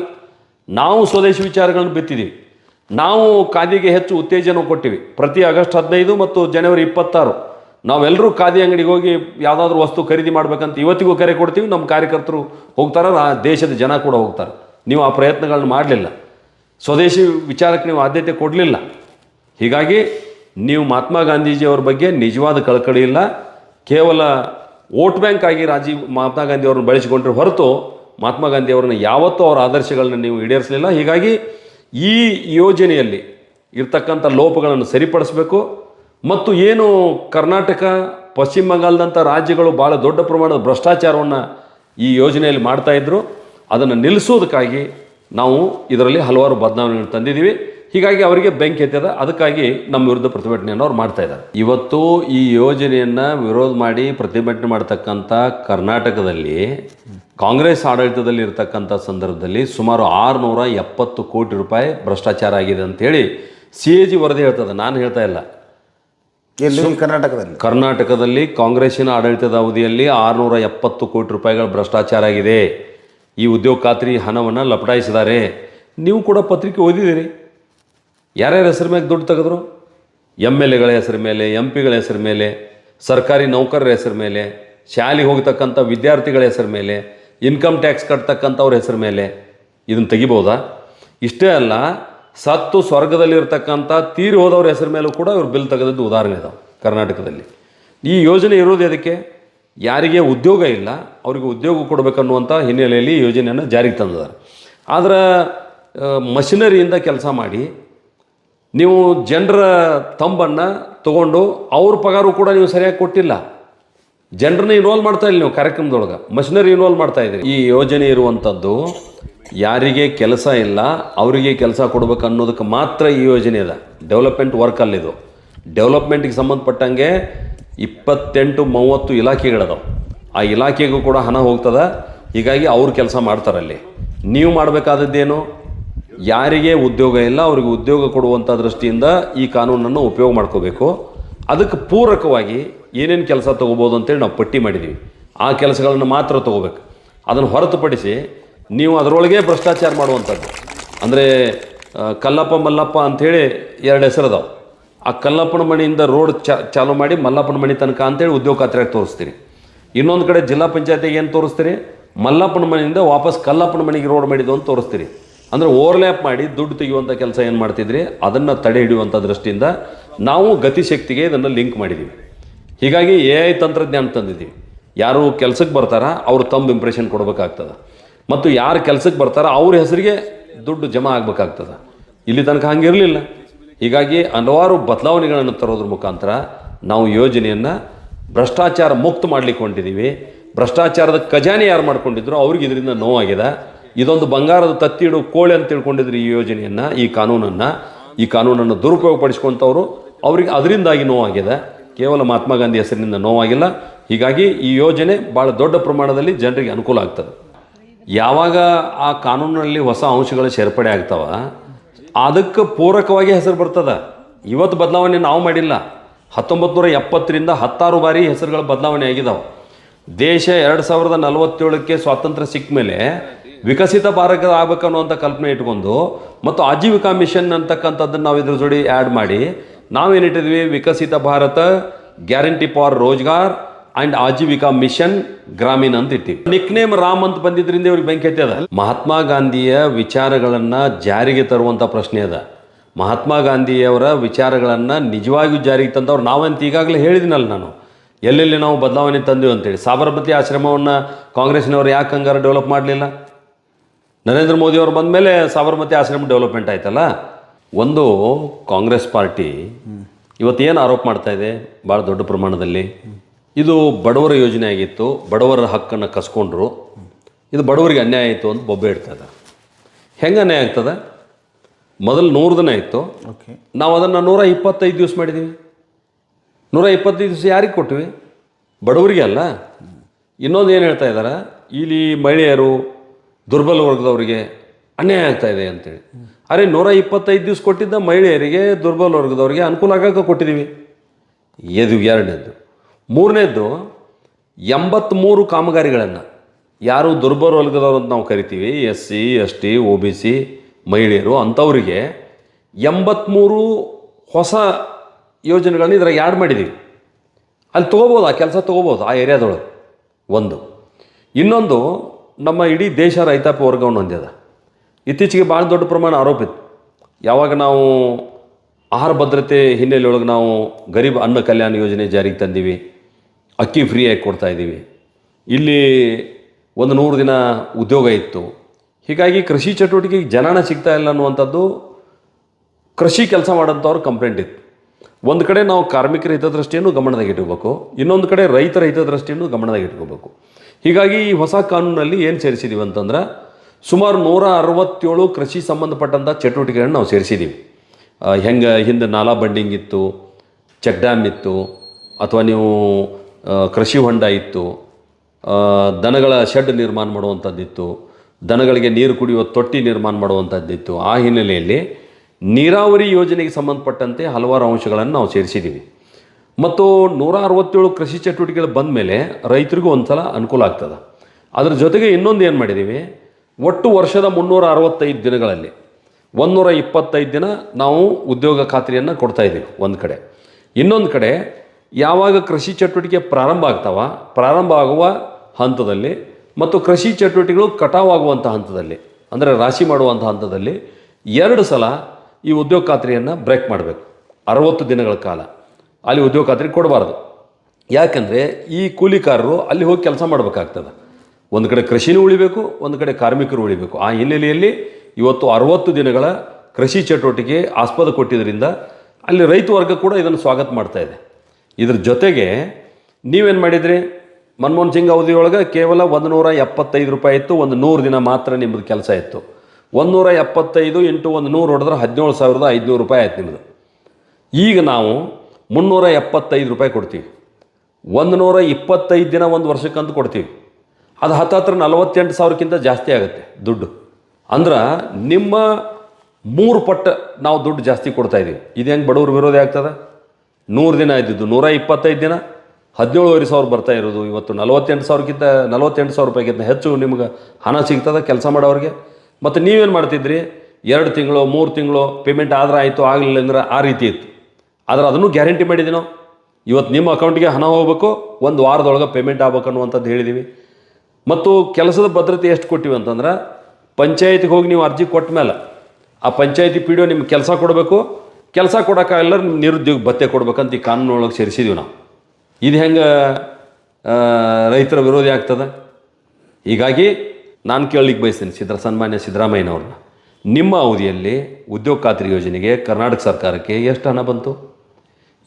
ನಾವು ಸ್ವದೇಶಿ ವಿಚಾರಗಳನ್ನು ಬಿತ್ತಿದ್ದೀವಿ ನಾವು ಖಾದಿಗೆ ಹೆಚ್ಚು ಉತ್ತೇಜನ ಕೊಟ್ಟಿವಿ. ಪ್ರತಿ ಆಗಸ್ಟ್ ಹದಿನೈದು ಮತ್ತು ಜನವರಿ ಇಪ್ಪತ್ತಾರು. ನಾವೆಲ್ಲರೂ ಖಾದಿ ಅಂಗಡಿಗೆ ಹೋಗಿ ಯಾವುದಾದ್ರೂ ವಸ್ತು ಖರೀದಿ ಮಾಡ್ಬೇಕಂತ ಇವತ್ತಿಗೂ ಕರೆ ಕೊಡ್ತೀವಿ, ನಮ್ಮ ಕಾರ್ಯಕರ್ತರು ಹೋಗ್ತಾರೆ, ಆ ದೇಶದ ಜನ ಕೂಡ ಹೋಗ್ತಾರೆ. ನೀವು ಆ ಪ್ರಯತ್ನಗಳನ್ನ ಮಾಡಲಿಲ್ಲ. ಸ್ವದೇಶಿ ವಿಚಾರಕ್ಕೆ ನೀವು ಆದ್ಯತೆ ಕೊಡಲಿಲ್ಲ. ಹೀಗಾಗಿ ನೀವು ಮಹಾತ್ಮ ಗಾಂಧೀಜಿಯವ್ರ ಬಗ್ಗೆ ನಿಜವಾದ ಕಳಕಳಿ ಇಲ್ಲ. ಕೇವಲ ವೋಟ್ ಬ್ಯಾಂಕ್ ಆಗಿ ರಾಜೀವ್ ಮಹಾತ್ಮ ಗಾಂಧಿ ಅವ್ರನ್ನ ಬಳಸಿಕೊಂಡ್ರೆ ಹೊರತು ಮಹಾತ್ಮ ಗಾಂಧಿ ಅವ್ರನ್ನ ಯಾವತ್ತೂ ಅವರ ಆದರ್ಶಗಳನ್ನ ನೀವು ಈಡೇರಿಸಲಿಲ್ಲ. ಹೀಗಾಗಿ ಈ ಯೋಜನೆಯಲ್ಲಿ ಇರ್ತಕ್ಕಂಥ ಲೋಪಗಳನ್ನು ಸರಿಪಡಿಸಬೇಕು. ಮತ್ತು ಏನು ಕರ್ನಾಟಕ, ಪಶ್ಚಿಮ ಬಂಗಾಲದಂಥ ರಾಜ್ಯಗಳು ಭಾಳ ದೊಡ್ಡ ಪ್ರಮಾಣದ ಭ್ರಷ್ಟಾಚಾರವನ್ನು ಈ ಯೋಜನೆಯಲ್ಲಿ ಮಾಡ್ತಾಯಿದ್ರು ಅದನ್ನು ನಿಲ್ಲಿಸೋದಕ್ಕಾಗಿ ನಾವು ಇದರಲ್ಲಿ ಹಲವಾರು ಬದಲಾವಣೆಗಳನ್ನು ತಂದಿದ್ದೀವಿ. ಹೀಗಾಗಿ ಅವರಿಗೆ ಬೆಂಕಿ ಎತ್ತದ. ಅದಕ್ಕಾಗಿ ನಮ್ಮ ವಿರುದ್ಧ ಪ್ರತಿಭಟನೆಯನ್ನು ಅವ್ರು ಮಾಡ್ತಾ ಇದ್ದಾರೆ. ಇವತ್ತು ಈ ಯೋಜನೆಯನ್ನು ವಿರೋಧ ಮಾಡಿ ಪ್ರತಿಭಟನೆ ಮಾಡ್ತಕ್ಕಂಥ ಕರ್ನಾಟಕದಲ್ಲಿ, ಕಾಂಗ್ರೆಸ್ ಆಡಳಿತದಲ್ಲಿ ಇರತಕ್ಕಂಥ ಸಂದರ್ಭದಲ್ಲಿ ಸುಮಾರು ಆರುನೂರ ಎಪ್ಪತ್ತು ಕೋಟಿ ರೂಪಾಯಿ ಭ್ರಷ್ಟಾಚಾರ ಆಗಿದೆ ಅಂತೇಳಿ ಸಿ ಎ ಜಿ ವರದಿ ಹೇಳ್ತದೆ ನಾನು ಹೇಳ್ತಾ ಇಲ್ಲ. ಎಲ್ಲಿ? ಕರ್ನಾಟಕದಲ್ಲಿ. ಕರ್ನಾಟಕದಲ್ಲಿ ಕಾಂಗ್ರೆಸ್ಸಿನ ಆಡಳಿತದ ಅವಧಿಯಲ್ಲಿ ಆರುನೂರ ಎಪ್ಪತ್ತು ಕೋಟಿ ರೂಪಾಯಿಗಳ ಭ್ರಷ್ಟಾಚಾರ ಆಗಿದೆ. ಈ ಉದ್ಯೋಗ ಖಾತ್ರಿ ಹಣವನ್ನು ಲಪಟಾಯಿಸಿದ್ದಾರೆ ನೀವು ಕೂಡ ಪತ್ರಿಕೆ ಓದಿದ್ದೀರಿ. ಯಾರ್ಯಾರ ಹೆಸರು ಮೇಲೆ ದುಡ್ಡು ತೆಗೆದ್ರು? ಎಂ ಎಲ್ ಎಗಳ ಹೆಸರು ಮೇಲೆ ಎಂ ಪಿಗಳ ಹೆಸರು ಮೇಲೆ ಸರ್ಕಾರಿ ನೌಕರರ ಹೆಸರು ಮೇಲೆ ಶಾಲೆಗೆ ಹೋಗ್ತಕ್ಕಂಥ ವಿದ್ಯಾರ್ಥಿಗಳ ಹೆಸರು ಮೇಲೆ ಇನ್ಕಮ್ ಟ್ಯಾಕ್ಸ್ ಕಟ್ತಕ್ಕಂಥವ್ರ ಹೆಸರು ಮೇಲೆ ಇದನ್ನು ತೆಗಿಬೋದಾ? ಇಷ್ಟೇ ಅಲ್ಲ ಸತ್ತು ಸ್ವರ್ಗದಲ್ಲಿರ್ತಕ್ಕಂಥ ತೀರಿ ಹೋದವ್ರ ಹೆಸರು ಮೇಲೂ ಕೂಡ ಇವರು ಬಿಲ್ ತೆಗೆದದ್ದು ಉದಾಹರಣೆ ಇದಾವೆ ಕರ್ನಾಟಕದಲ್ಲಿ. ಈ ಯೋಜನೆ ಇರೋದು ಅದಕ್ಕೆ ಯಾರಿಗೆ ಉದ್ಯೋಗ ಇಲ್ಲ, ಅವರಿಗೆ ಉದ್ಯೋಗ ಕೊಡಬೇಕನ್ನುವಂಥ ಹಿನ್ನೆಲೆಯಲ್ಲಿ ಯೋಜನೆಯನ್ನು ಜಾರಿಗೆ ತಂದಿದ್ದಾರೆ. ಆದರೆ ಮಷಿನರಿಯಿಂದ ಕೆಲಸ ಮಾಡಿ, ನೀವು ಜನರ ತಂಬನ್ನು ತಗೊಂಡು ಅವ್ರ ಪಗಾರು ಕೂಡ ನೀವು ಸರಿಯಾಗಿ ಕೊಟ್ಟಿಲ್ಲ. ಜನರನ್ನ ಇನ್ವಾಲ್ವ್ ಮಾಡ್ತಾ ಇಲ್ಲ ನೀವು ಕಾರ್ಯಕ್ರಮದೊಳಗೆ. ಮಷಿನರಿ ಇನ್ವಾಲ್ವ್ ಮಾಡ್ತಾ ಇದ್ದೀರಿ. ಈ ಯೋಜನೆ ಇರುವಂಥದ್ದು ಯಾರಿಗೆ ಕೆಲಸ ಇಲ್ಲ, ಅವರಿಗೆ ಕೆಲಸ ಕೊಡಬೇಕು ಅನ್ನೋದಕ್ಕೆ ಮಾತ್ರ ಈ ಯೋಜನೆ ಇದೆ. ಡೆವಲಪ್ಮೆಂಟ್ ವರ್ಕಲ್ಲಿದು ಡೆವಲಪ್ಮೆಂಟ್ಗೆ ಸಂಬಂಧಪಟ್ಟಂಗೆ ಇಪ್ಪತ್ತೆಂಟು, ಮೂವತ್ತು ಇಲಾಖೆಗಳದಾವೆ. ಆ ಇಲಾಖೆಗೂ ಕೂಡ ಹಣ ಹೋಗ್ತದೆ. ಹೀಗಾಗಿ ಅವ್ರು ಕೆಲಸ ಮಾಡ್ತಾರಲ್ಲಿ ನೀವು ಮಾಡಬೇಕಾದದ್ದೇನು? ಯಾರಿಗೆ ಉದ್ಯೋಗ ಇಲ್ಲ, ಅವರಿಗೆ ಉದ್ಯೋಗ ಕೊಡುವಂಥ ದೃಷ್ಟಿಯಿಂದ ಈ ಕಾನೂನನ್ನು ಉಪಯೋಗ ಮಾಡ್ಕೋಬೇಕು. ಅದಕ್ಕೆ ಪೂರಕವಾಗಿ ಏನೇನು ಕೆಲಸ ತೊಗೋಬೋದು ಅಂತೇಳಿ ನಾವು ಪಟ್ಟಿ ಮಾಡಿದ್ದೀವಿ ಆ ಕೆಲಸಗಳನ್ನು ಮಾತ್ರ ತೊಗೋಬೇಕು. ಅದನ್ನು ಹೊರತುಪಡಿಸಿ ನೀವು ಅದರೊಳಗೆ ಭ್ರಷ್ಟಾಚಾರ ಮಾಡುವಂಥದ್ದು. ಅಂದರೆ ಕಲ್ಲಪ್ಪ ಮಲ್ಲಪ್ಪ ಅಂಥೇಳಿ ಎರಡು ಹೆಸರದಾವೆ. ಆ ಕಲ್ಲಪ್ಪನ ಮಣಿಯಿಂದ ರೋಡ್ ಚ, ಚಾಲು ಮಾಡಿ ಮಲ್ಲಪ್ಪನ ಮಣಿ ತನಕ ಅಂತೇಳಿ ಉದ್ಯೋಗ ಖಾತ್ರಿಯಾಗಿ ತೋರಿಸ್ತೀರಿ. ಇನ್ನೊಂದು ಕಡೆ ಜಿಲ್ಲಾ ಪಂಚಾಯತಿಗೆ ಏನು ತೋರಿಸ್ತೀರಿ? ಮಲ್ಲಪ್ಪನ ಮನೆಯಿಂದ ವಾಪಸ್ ಕಲ್ಲಪ್ಪನ ಮನೆಗೆ ರೋಡ್ ಮಾಡಿದ್ದು ಅಂತ ತೋರಿಸ್ತೀರಿ. ಅಂದರೆ ಓವರ್ಲ್ಯಾಪ್ ಮಾಡಿ ದುಡ್ಡು ತೆಗೆಯುವಂಥ ಕೆಲಸ ಏನು ಮಾಡ್ತಿದ್ರಿ? ಅದನ್ನು ತಡೆ ಹಿಡಿಯುವಂಥ ದೃಷ್ಟಿಯಿಂದ ನಾವು ಗತಿಶಕ್ತಿಗೆ ಇದನ್ನು ಲಿಂಕ್ ಮಾಡಿದ್ದೀವಿ ಹೀಗಾಗಿ ಎ ಐ ತಂತ್ರಜ್ಞಾನ ತಂದಿದ್ದೀವಿ. ಯಾರು ಕೆಲಸಕ್ಕೆ ಬರ್ತಾರ, ಅವ್ರು ತಮ್ಮ ಇಂಪ್ರೆಷನ್ ಕೊಡಬೇಕಾಗ್ತದೆ. ಮತ್ತು ಯಾರು ಕೆಲಸಕ್ಕೆ ಬರ್ತಾರೋ ಅವ್ರ ಹೆಸರಿಗೆ ದುಡ್ಡು ಜಮಾ ಆಗಬೇಕಾಗ್ತದೆ. ಇಲ್ಲಿ ತನಕ ಹಂಗಿರಲಿಲ್ಲ. ಹೀಗಾಗಿ ಹಲವಾರು ಬದಲಾವಣೆಗಳನ್ನು ತರೋದ್ರ ಮುಖಾಂತರ ನಾವು ಯೋಜನೆಯನ್ನು ಭ್ರಷ್ಟಾಚಾರ ಮುಕ್ತ ಮಾಡ್ಲಿಕ್ಕೆ ಹೊಂಟಿದ್ದೀವಿ ಭ್ರಷ್ಟಾಚಾರದ ಖಜಾನೆ ಯಾರು ಮಾಡ್ಕೊಂಡಿದ್ರು ಅವ್ರಿಗೆ ಇದರಿಂದ ನೋವಾಗಿದೆ. ಇದೊಂದು ಬಂಗಾರದ ತತ್ತಿಡು ಕೋಳಿ ಅಂತ ತಿಳ್ಕೊಂಡಿದ್ರು ಈ ಯೋಜನೆಯನ್ನು, ಈ ಕಾನೂನನ್ನು. ಈ ಕಾನೂನನ್ನು ದುರುಪಯೋಗಪಡಿಸ್ಕೊಂತವ್ರು ಅವ್ರಿಗೆ ಅದರಿಂದಾಗಿ ನೋವಾಗಿದೆ. ಕೇವಲ ಮಹಾತ್ಮ ಗಾಂಧಿ ಹೆಸರಿನಿಂದ ನೋವಾಗಿಲ್ಲ. ಹೀಗಾಗಿ ಈ ಯೋಜನೆ ಭಾಳ ದೊಡ್ಡ ಪ್ರಮಾಣದಲ್ಲಿ ಜನರಿಗೆ ಅನುಕೂಲ ಆಗ್ತದೆ. ಯಾವಾಗ ಆ ಕಾನೂನಿನಲ್ಲಿ ಹೊಸ ಅಂಶಗಳು ಸೇರ್ಪಡೆ ಆಗ್ತಾವ, ಅದಕ್ಕೆ ಪೂರಕವಾಗಿ ಹೆಸರು ಬರ್ತದ. ಇವತ್ತು ಬದಲಾವಣೆ ನಾವು ಮಾಡಿಲ್ಲ. ಹತ್ತೊಂಬತ್ತು ನೂರ ಎಪ್ಪತ್ತರಿಂದ ಹತ್ತಾರು ಬಾರಿ ಹೆಸರುಗಳ ಬದಲಾವಣೆ ಆಗಿದಾವೆ. ದೇಶ ಎರಡು ಸಾವಿರದ ನಲವತ್ತೇಳಕ್ಕೆ ಸ್ವಾತಂತ್ರ್ಯ ಸಿಕ್ಕ ಮೇಲೆ ವಿಕಸಿತ ಭಾರತ ಆಗಬೇಕು ಅನ್ನುವಂಥ ಕಲ್ಪನೆ ಇಟ್ಕೊಂಡು ಮತ್ತು ಆಜೀವಿಕಾ ಮಿಷನ್ ಅಂತಕ್ಕಂಥದ್ದನ್ನು ನಾವು ಇದ್ರ ಜೋಡಿ ಆ್ಯಡ್ ಮಾಡಿ, ನಾವೇನಿಟ್ಟಿದ್ವಿ? Viksit Bharat guarantee for Rozgar. And Ajeevika mission Gramin ಅಂತ ಇಟ್ಟಿವಿ. ನಿಕ್ ನೇಮ್ ರಾಮ್ ಅಂತ ಬಂದಿದ್ರಿಂದ ಇವ್ರಿಗೆ ಬೆಂಕಿ ಅದ. ಮಹಾತ್ಮ ಗಾಂಧಿಯ ವಿಚಾರಗಳನ್ನ ಜಾರಿಗೆ ತರುವಂತ ಪ್ರಶ್ನೆ ಅದ. ಮಹಾತ್ಮ ಗಾಂಧಿಯವರ ವಿಚಾರಗಳನ್ನ ನಿಜವಾಗಿಯೂ ಜಾರಿಗೆ ತಂದವ್ರು ನಾವಂತ ಈಗಾಗಲೇ ಹೇಳಿದಿನಲ್ಲ ನಾನು. ಎಲ್ಲೆಲ್ಲಿ ನಾವು ಬದಲಾವಣೆ ತಂದೆವು ಅಂತೇಳಿ. ಸಾಬರಮತಿ ಆಶ್ರಮವನ್ನು ಕಾಂಗ್ರೆಸ್ನವರು ಯಾಕೆ ಹಂಗಾರೆ ಡೆವಲಪ್ ಮಾಡಲಿಲ್ಲ? ನರೇಂದ್ರ ಮೋದಿ ಅವರು ಬಂದ ಮೇಲೆ ಸಾಬರಮತಿ ಆಶ್ರಮ ಡೆವಲಪ್ಮೆಂಟ್ ಆಯ್ತಲ್ಲ? ಒಂದು ಕಾಂಗ್ರೆಸ್ ಪಾರ್ಟಿ ಇವತ್ತೇನು ಆರೋಪ ಮಾಡ್ತಾ ಇದೆ? ಭಾಳ ದೊಡ್ಡ ಪ್ರಮಾಣದಲ್ಲಿ. ಇದು ಬಡವರ ಯೋಜನೆ ಆಗಿತ್ತು. ಬಡವರ ಹಕ್ಕನ್ನು ಕಸ್ಕೊಂಡ್ರು. ಇದು ಬಡವರಿಗೆ ಅನ್ಯಾಯ ಆಯಿತು ಅಂತ ಬೊಬ್ಬೆ ಇಡ್ತಾ ಇದ್ದ ಹೆಂಗೆ ಅನ್ಯಾಯ ಆಗ್ತದೆ? ಮೊದಲು ನೂರು ದಿನ ಇತ್ತು. ಓಕೆ. ನಾವು ಅದನ್ನು ನೂರ ಇಪ್ಪತ್ತೈದು ದಿವಸ ಮಾಡಿದ್ದೀವಿ ನೂರ ಇಪ್ಪತ್ತೈದು ದಿವಸ ಯಾರಿಗೆ ಕೊಟ್ಟಿವಿ ಬಡವರಿಗೆ ಅಲ್ಲ. ಇನ್ನೊಂದು ಏನು ಹೇಳ್ತಾ ಇದ್ದಾರೆ ಇಲ್ಲಿ ಮಹಿಳೆಯರು ದುರ್ಬಲ ವರ್ಗದವರಿಗೆ ಅನ್ಯಾಯ ಆಗ್ತಾ ಇದೆ ಅಂತೇಳಿ. ಅರೆ ನೂರ ಇಪ್ಪತ್ತೈದು ದಿವಸ ಕೊಟ್ಟಿದ್ದ ಮಹಿಳೆಯರಿಗೆ ದುರ್ಬಲ ವರ್ಗದವರಿಗೆ ಅನುಕೂಲ ಆಗಕ್ಕೆ ಕೊಟ್ಟಿದ್ದೀವಿ ಎದು ಎರಡನೇದು ಮೂರನೇದ್ದು ಎಂಬತ್ತ್ಮೂರು ಕಾಮಗಾರಿಗಳನ್ನು. ಯಾರು ದುರ್ಬಲ ವರ್ಗದವರು ಅಂತ ನಾವು ಕರಿತೀವಿ. S C, S T O B C, ಮಹಿಳೆಯರು ಅಂಥವರಿಗೆ ಎಂಬತ್ತ್ಮೂರು ಹೊಸ ಯೋಜನೆಗಳನ್ನ ಇದ್ರಾಗ ಯಾಡ್ ಮಾಡಿದ್ದೀವಿ ಅಲ್ಲಿ ತೊಗೋಬೋದು? ಆ ಕೆಲಸ ತೊಗೋಬೋದು? ಆ ಏರಿಯಾದೊಳಗೆ ಒಂದು. ಇನ್ನೊಂದು, ನಮ್ಮ ಇಡೀ ದೇಶ ರೈತಾಪಿ ವರ್ಗವನ್ನು ಹೊಂದ್ಯದ. ಇತ್ತೀಚೆಗೆ ಭಾಳ ದೊಡ್ಡ ಪ್ರಮಾಣ ಆರೋಪಿತ್ತು ಯಾವಾಗ ನಾವು ಆಹಾರ ಭದ್ರತೆ ಹಿನ್ನೆಲೆಯೊಳಗೆ ನಾವು ಗರೀಬ್ ಅನ್ನ ಕಲ್ಯಾಣ ಯೋಜನೆ ಜಾರಿಗೆ ತಂದೀವಿ. ಅಕ್ಕಿ ಫ್ರೀಯಾಗಿ ಕೊಡ್ತಾ ಇದ್ದೀವಿ. ಇಲ್ಲಿ ಒಂದು ನೂರು ದಿನ ಉದ್ಯೋಗ ಇತ್ತು. ಹೀಗಾಗಿ ಕೃಷಿ ಚಟುವಟಿಕೆಗೆ ಜನನ ಸಿಗ್ತಾ ಇಲ್ಲ ಅನ್ನುವಂಥದ್ದು ಕೃಷಿ ಕೆಲಸ ಮಾಡೋಂಥವ್ರ ಕಂಪ್ಲೇಂಟ್ ಇತ್ತು. ಒಂದು ಕಡೆ ನಾವು ಕಾರ್ಮಿಕರ ಹಿತದೃಷ್ಟಿಯನ್ನು ಗಮನದಾಗ ಇಟ್ಕೋಬೇಕು. ಇನ್ನೊಂದು ಕಡೆ ರೈತರ ಹಿತದೃಷ್ಟಿಯನ್ನು ಗಮನದಾಗ ಇಟ್ಕೋಬೇಕು. ಹೀಗಾಗಿ ಈ ಹೊಸ ಕಾನೂನಲ್ಲಿ ಏನು ಸೇರಿಸಿದ್ದೀವಿ ಅಂತಂದ್ರೆ ಸುಮಾರು ನೂರ ಅರವತ್ತೇಳು ಕೃಷಿ ಸಂಬಂಧಪಟ್ಟಂಥ ಚಟುವಟಿಕೆಗಳನ್ನ ನಾವು ಸೇರಿಸಿದ್ದೀವಿ ಹೆಂಗೆ ಹಿಂದೆ ನಾಲಾ ಬಂಡಿಂಗ್ ಇತ್ತು ಚೆಕ್ ಡ್ಯಾಮ್ ಇತ್ತು, ಅಥವಾ ನೀವು ಕೃಷಿ ಹೊಂಡ ಇತ್ತು. ದನಗಳ ಶೆಡ್ ನಿರ್ಮಾಣ ಮಾಡುವಂಥದ್ದಿತ್ತು ದನಗಳಿಗೆ ನೀರು ಕುಡಿಯುವ ತೊಟ್ಟಿ ನಿರ್ಮಾಣ ಮಾಡುವಂಥದ್ದಿತ್ತು ಆ ಹಿನ್ನೆಲೆಯಲ್ಲಿ ನೀರಾವರಿ ಯೋಜನೆಗೆ ಸಂಬಂಧಪಟ್ಟಂತೆ ಹಲವಾರು ಅಂಶಗಳನ್ನು ನಾವು ಸೇರಿಸಿದ್ದೀವಿ. ಮತ್ತು ನೂರ ಅರವತ್ತೇಳು ಕೃಷಿ ಚಟುವಟಿಕೆಗಳು ಬಂದ ಮೇಲೆ ರೈತರಿಗೂ ಒಂದು ಸಲ ಅನುಕೂಲ ಆಗ್ತದೆ. ಅದರ ಜೊತೆಗೆ ಇನ್ನೊಂದು ಏನು ಮಾಡಿದ್ದೀವಿ ಒಟ್ಟು ವರ್ಷದ ಮುನ್ನೂರ ಅರವತ್ತೈದು ದಿನಗಳಲ್ಲಿ ಒಂದೂರ ಇಪ್ಪತ್ತೈದು ದಿನ ನಾವು ಉದ್ಯೋಗ ಖಾತ್ರಿಯನ್ನು ಕೊಡ್ತಾ ಇದ್ದೀವಿ ಒಂದು ಕಡೆ. ಇನ್ನೊಂದು ಕಡೆ ಯಾವಾಗ ಕೃಷಿ ಚಟುವಟಿಕೆ ಪ್ರಾರಂಭ ಆಗ್ತಾವ, ಪ್ರಾರಂಭ ಆಗುವ ಹಂತದಲ್ಲಿ ಮತ್ತು ಕೃಷಿ ಚಟುವಟಿಕೆಗಳು ಕಟಾವಾಗುವಂಥ ಹಂತದಲ್ಲಿ, ಅಂದರೆ ರಾಶಿ ಮಾಡುವಂಥ ಹಂತದಲ್ಲಿ ಎರಡು ಸಲ ಈ ಉದ್ಯೋಗ ಖಾತ್ರಿಯನ್ನು ಬ್ರೇಕ್ ಮಾಡಬೇಕು. ಅರವತ್ತು ದಿನಗಳ ಕಾಲ ಅಲ್ಲಿ ಉದ್ಯೋಗ ಖಾತ್ರಿ ಕೊಡಬಾರ್ದು. ಯಾಕಂದರೆ ಈ ಕೂಲಿಕಾರರು ಅಲ್ಲಿ ಹೋಗಿ ಕೆಲಸ ಮಾಡಬೇಕಾಗ್ತದೆ. ಒಂದು ಕಡೆ ಕೃಷಿನೂ ಉಳಿಬೇಕು, ಒಂದು ಕಡೆ ಕಾರ್ಮಿಕರು ಉಳಿಬೇಕು. ಆ ಹಿನ್ನೆಲೆಯಲ್ಲಿ ಇವತ್ತು ಅರವತ್ತು ದಿನಗಳ ಕೃಷಿ ಚಟುವಟಿಕೆ ಆಸ್ಪದ ಕೊಟ್ಟಿದ್ದರಿಂದ ಅಲ್ಲಿ ರೈತ ವರ್ಗ ಕೂಡ ಇದನ್ನು ಸ್ವಾಗತ ಮಾಡ್ತಾ ಇದೆ. ಇದ್ರ ಜೊತೆಗೆ ನೀವೇನು ಮಾಡಿದ್ರಿ? ಮನಮೋಹನ್ ಸಿಂಗ್ ಅವಧಿಯೊಳಗೆ ಕೇವಲ ಒಂದು ನೂರ ಎಪ್ಪತ್ತೈದು ರೂಪಾಯಿ ಇತ್ತು, ಒಂದು ನೂರು ದಿನ ಮಾತ್ರ ನಿಮ್ಮದು ಕೆಲಸ ಇತ್ತು. ಒಂದು ನೂರ ಎಪ್ಪತ್ತೈದು ಇಂಟು ಒಂದು ನೂರು ಹೊಡೆದ್ರೆ ಹದಿನೇಳು ಸಾವಿರದ ಐದುನೂರು ರೂಪಾಯಿ ಆಯ್ತು ನಿಮ್ಮದು ಈಗ ನಾವು ಮುನ್ನೂರ ಎಪ್ಪತ್ತೈದು ರೂಪಾಯಿ ಕೊಡ್ತೀವಿ. ಒಂದು ನೂರ ಇಪ್ಪತ್ತೈದು ದಿನ ಒಂದು ವರ್ಷಕ್ಕಂತ ಕೊಡ್ತೀವಿ. ಅದು ಹತ್ತತ್ರ ನಲವತ್ತೆಂಟು ಸಾವಿರಕ್ಕಿಂತ ಜಾಸ್ತಿ ಆಗುತ್ತೆ ದುಡ್ಡು. ಅಂದ್ರೆ ನಿಮ್ಮ ಮೂರು ಪಟ್ಟು ನಾವು ದುಡ್ಡು ಜಾಸ್ತಿ ಕೊಡ್ತಾ ಇದ್ದೀವಿ ಇದು ಹೆಂಗೆ ಬಡವ್ರ ವಿರೋಧ ಆಗ್ತದೆ? ನೂರು ದಿನ ಇದ್ದಿದ್ದು, ನೂರ ಇಪ್ಪತ್ತೈದು ದಿನ? ಹದಿನೇಳುವರೆ ಸಾವಿರ ಬರ್ತಾ ಇರೋದು, ಇವತ್ತು ನಲವತ್ತೆಂಟು ಸಾವಿರಕ್ಕಿಂತ ನಲವತ್ತೆಂಟು ಸಾವಿರ ರೂಪಾಯಿಗಿಂತ ಹೆಚ್ಚು ನಿಮ್ಗೆ ಹಣ ಸಿಗ್ತದೆ ಕೆಲಸ ಮಾಡೋರಿಗೆ? ಮತ್ತು ನೀವೇನು ಮಾಡ್ತಿದ್ರಿ? ಎರಡು ತಿಂಗಳು, ಮೂರು ತಿಂಗಳು ಪೇಮೆಂಟ್ ಆದ್ರೆ ಆಯಿತು, ಆಗಲಿಲ್ಲ ಅಂದ್ರೆ ಆ ರೀತಿ ಇತ್ತು. ಆದ್ರೆ ಅದನ್ನು ಗ್ಯಾರಂಟಿ ಮಾಡಿದ್ದೀವಿ ನಾವು. ಇವತ್ತು ನಿಮ್ಮ ಅಕೌಂಟಿಗೆ ಹಣ ಹೋಗಬೇಕು, ಒಂದು ವಾರದೊಳಗೆ ಪೇಮೆಂಟ್ ಆಗ್ಬೇಕು ಅನ್ನುವಂಥದ್ದು ಹೇಳಿದ್ದೀವಿ ಮತ್ತು ಕೆಲಸದ ಭದ್ರತೆ ಎಷ್ಟು ಕೊಟ್ಟಿವಿ ಅಂತಂದ್ರೆ, ಪಂಚಾಯತಿಗೆ ಹೋಗಿ ನೀವು ಅರ್ಜಿ ಕೊಟ್ಟ ಮೇಲೆ ಆ ಪಂಚಾಯತಿ ಪಿ ಡಿ ಒ ನಿಮ್ಗೆ ಕೆಲಸ ಕೊಡಬೇಕು ಕೆಲಸ ಕೊಡೋಕ್ಕಾಗಲ್ಲ ನಿರುದ್ಯೋಗ ಭತ್ಯೆ ಕೊಡ್ಬೇಕಂತ ಈ ಕಾನೂನೊಳಗೆ ಸೇರಿಸಿದ್ವಿ ನಾವು. ಇದು ಹೆಂಗೆ ರೈತರ ವಿರೋಧಿ ಆಗ್ತದೆ? ಹೀಗಾಗಿ ನಾನು ಕೇಳಲಿಕ್ಕೆ ಬಯಸ್ತೀನಿ ಸಿದ್ದರ ಸನ್ಮಾನ್ಯ ಸಿದ್ದರಾಮಯ್ಯನವ್ರನ್ನ. ನಿಮ್ಮ ಅವಧಿಯಲ್ಲಿ ಉದ್ಯೋಗ ಖಾತ್ರಿ ಯೋಜನೆಗೆ ಕರ್ನಾಟಕ ಸರ್ಕಾರಕ್ಕೆ ಎಷ್ಟು ಹಣ ಬಂತು?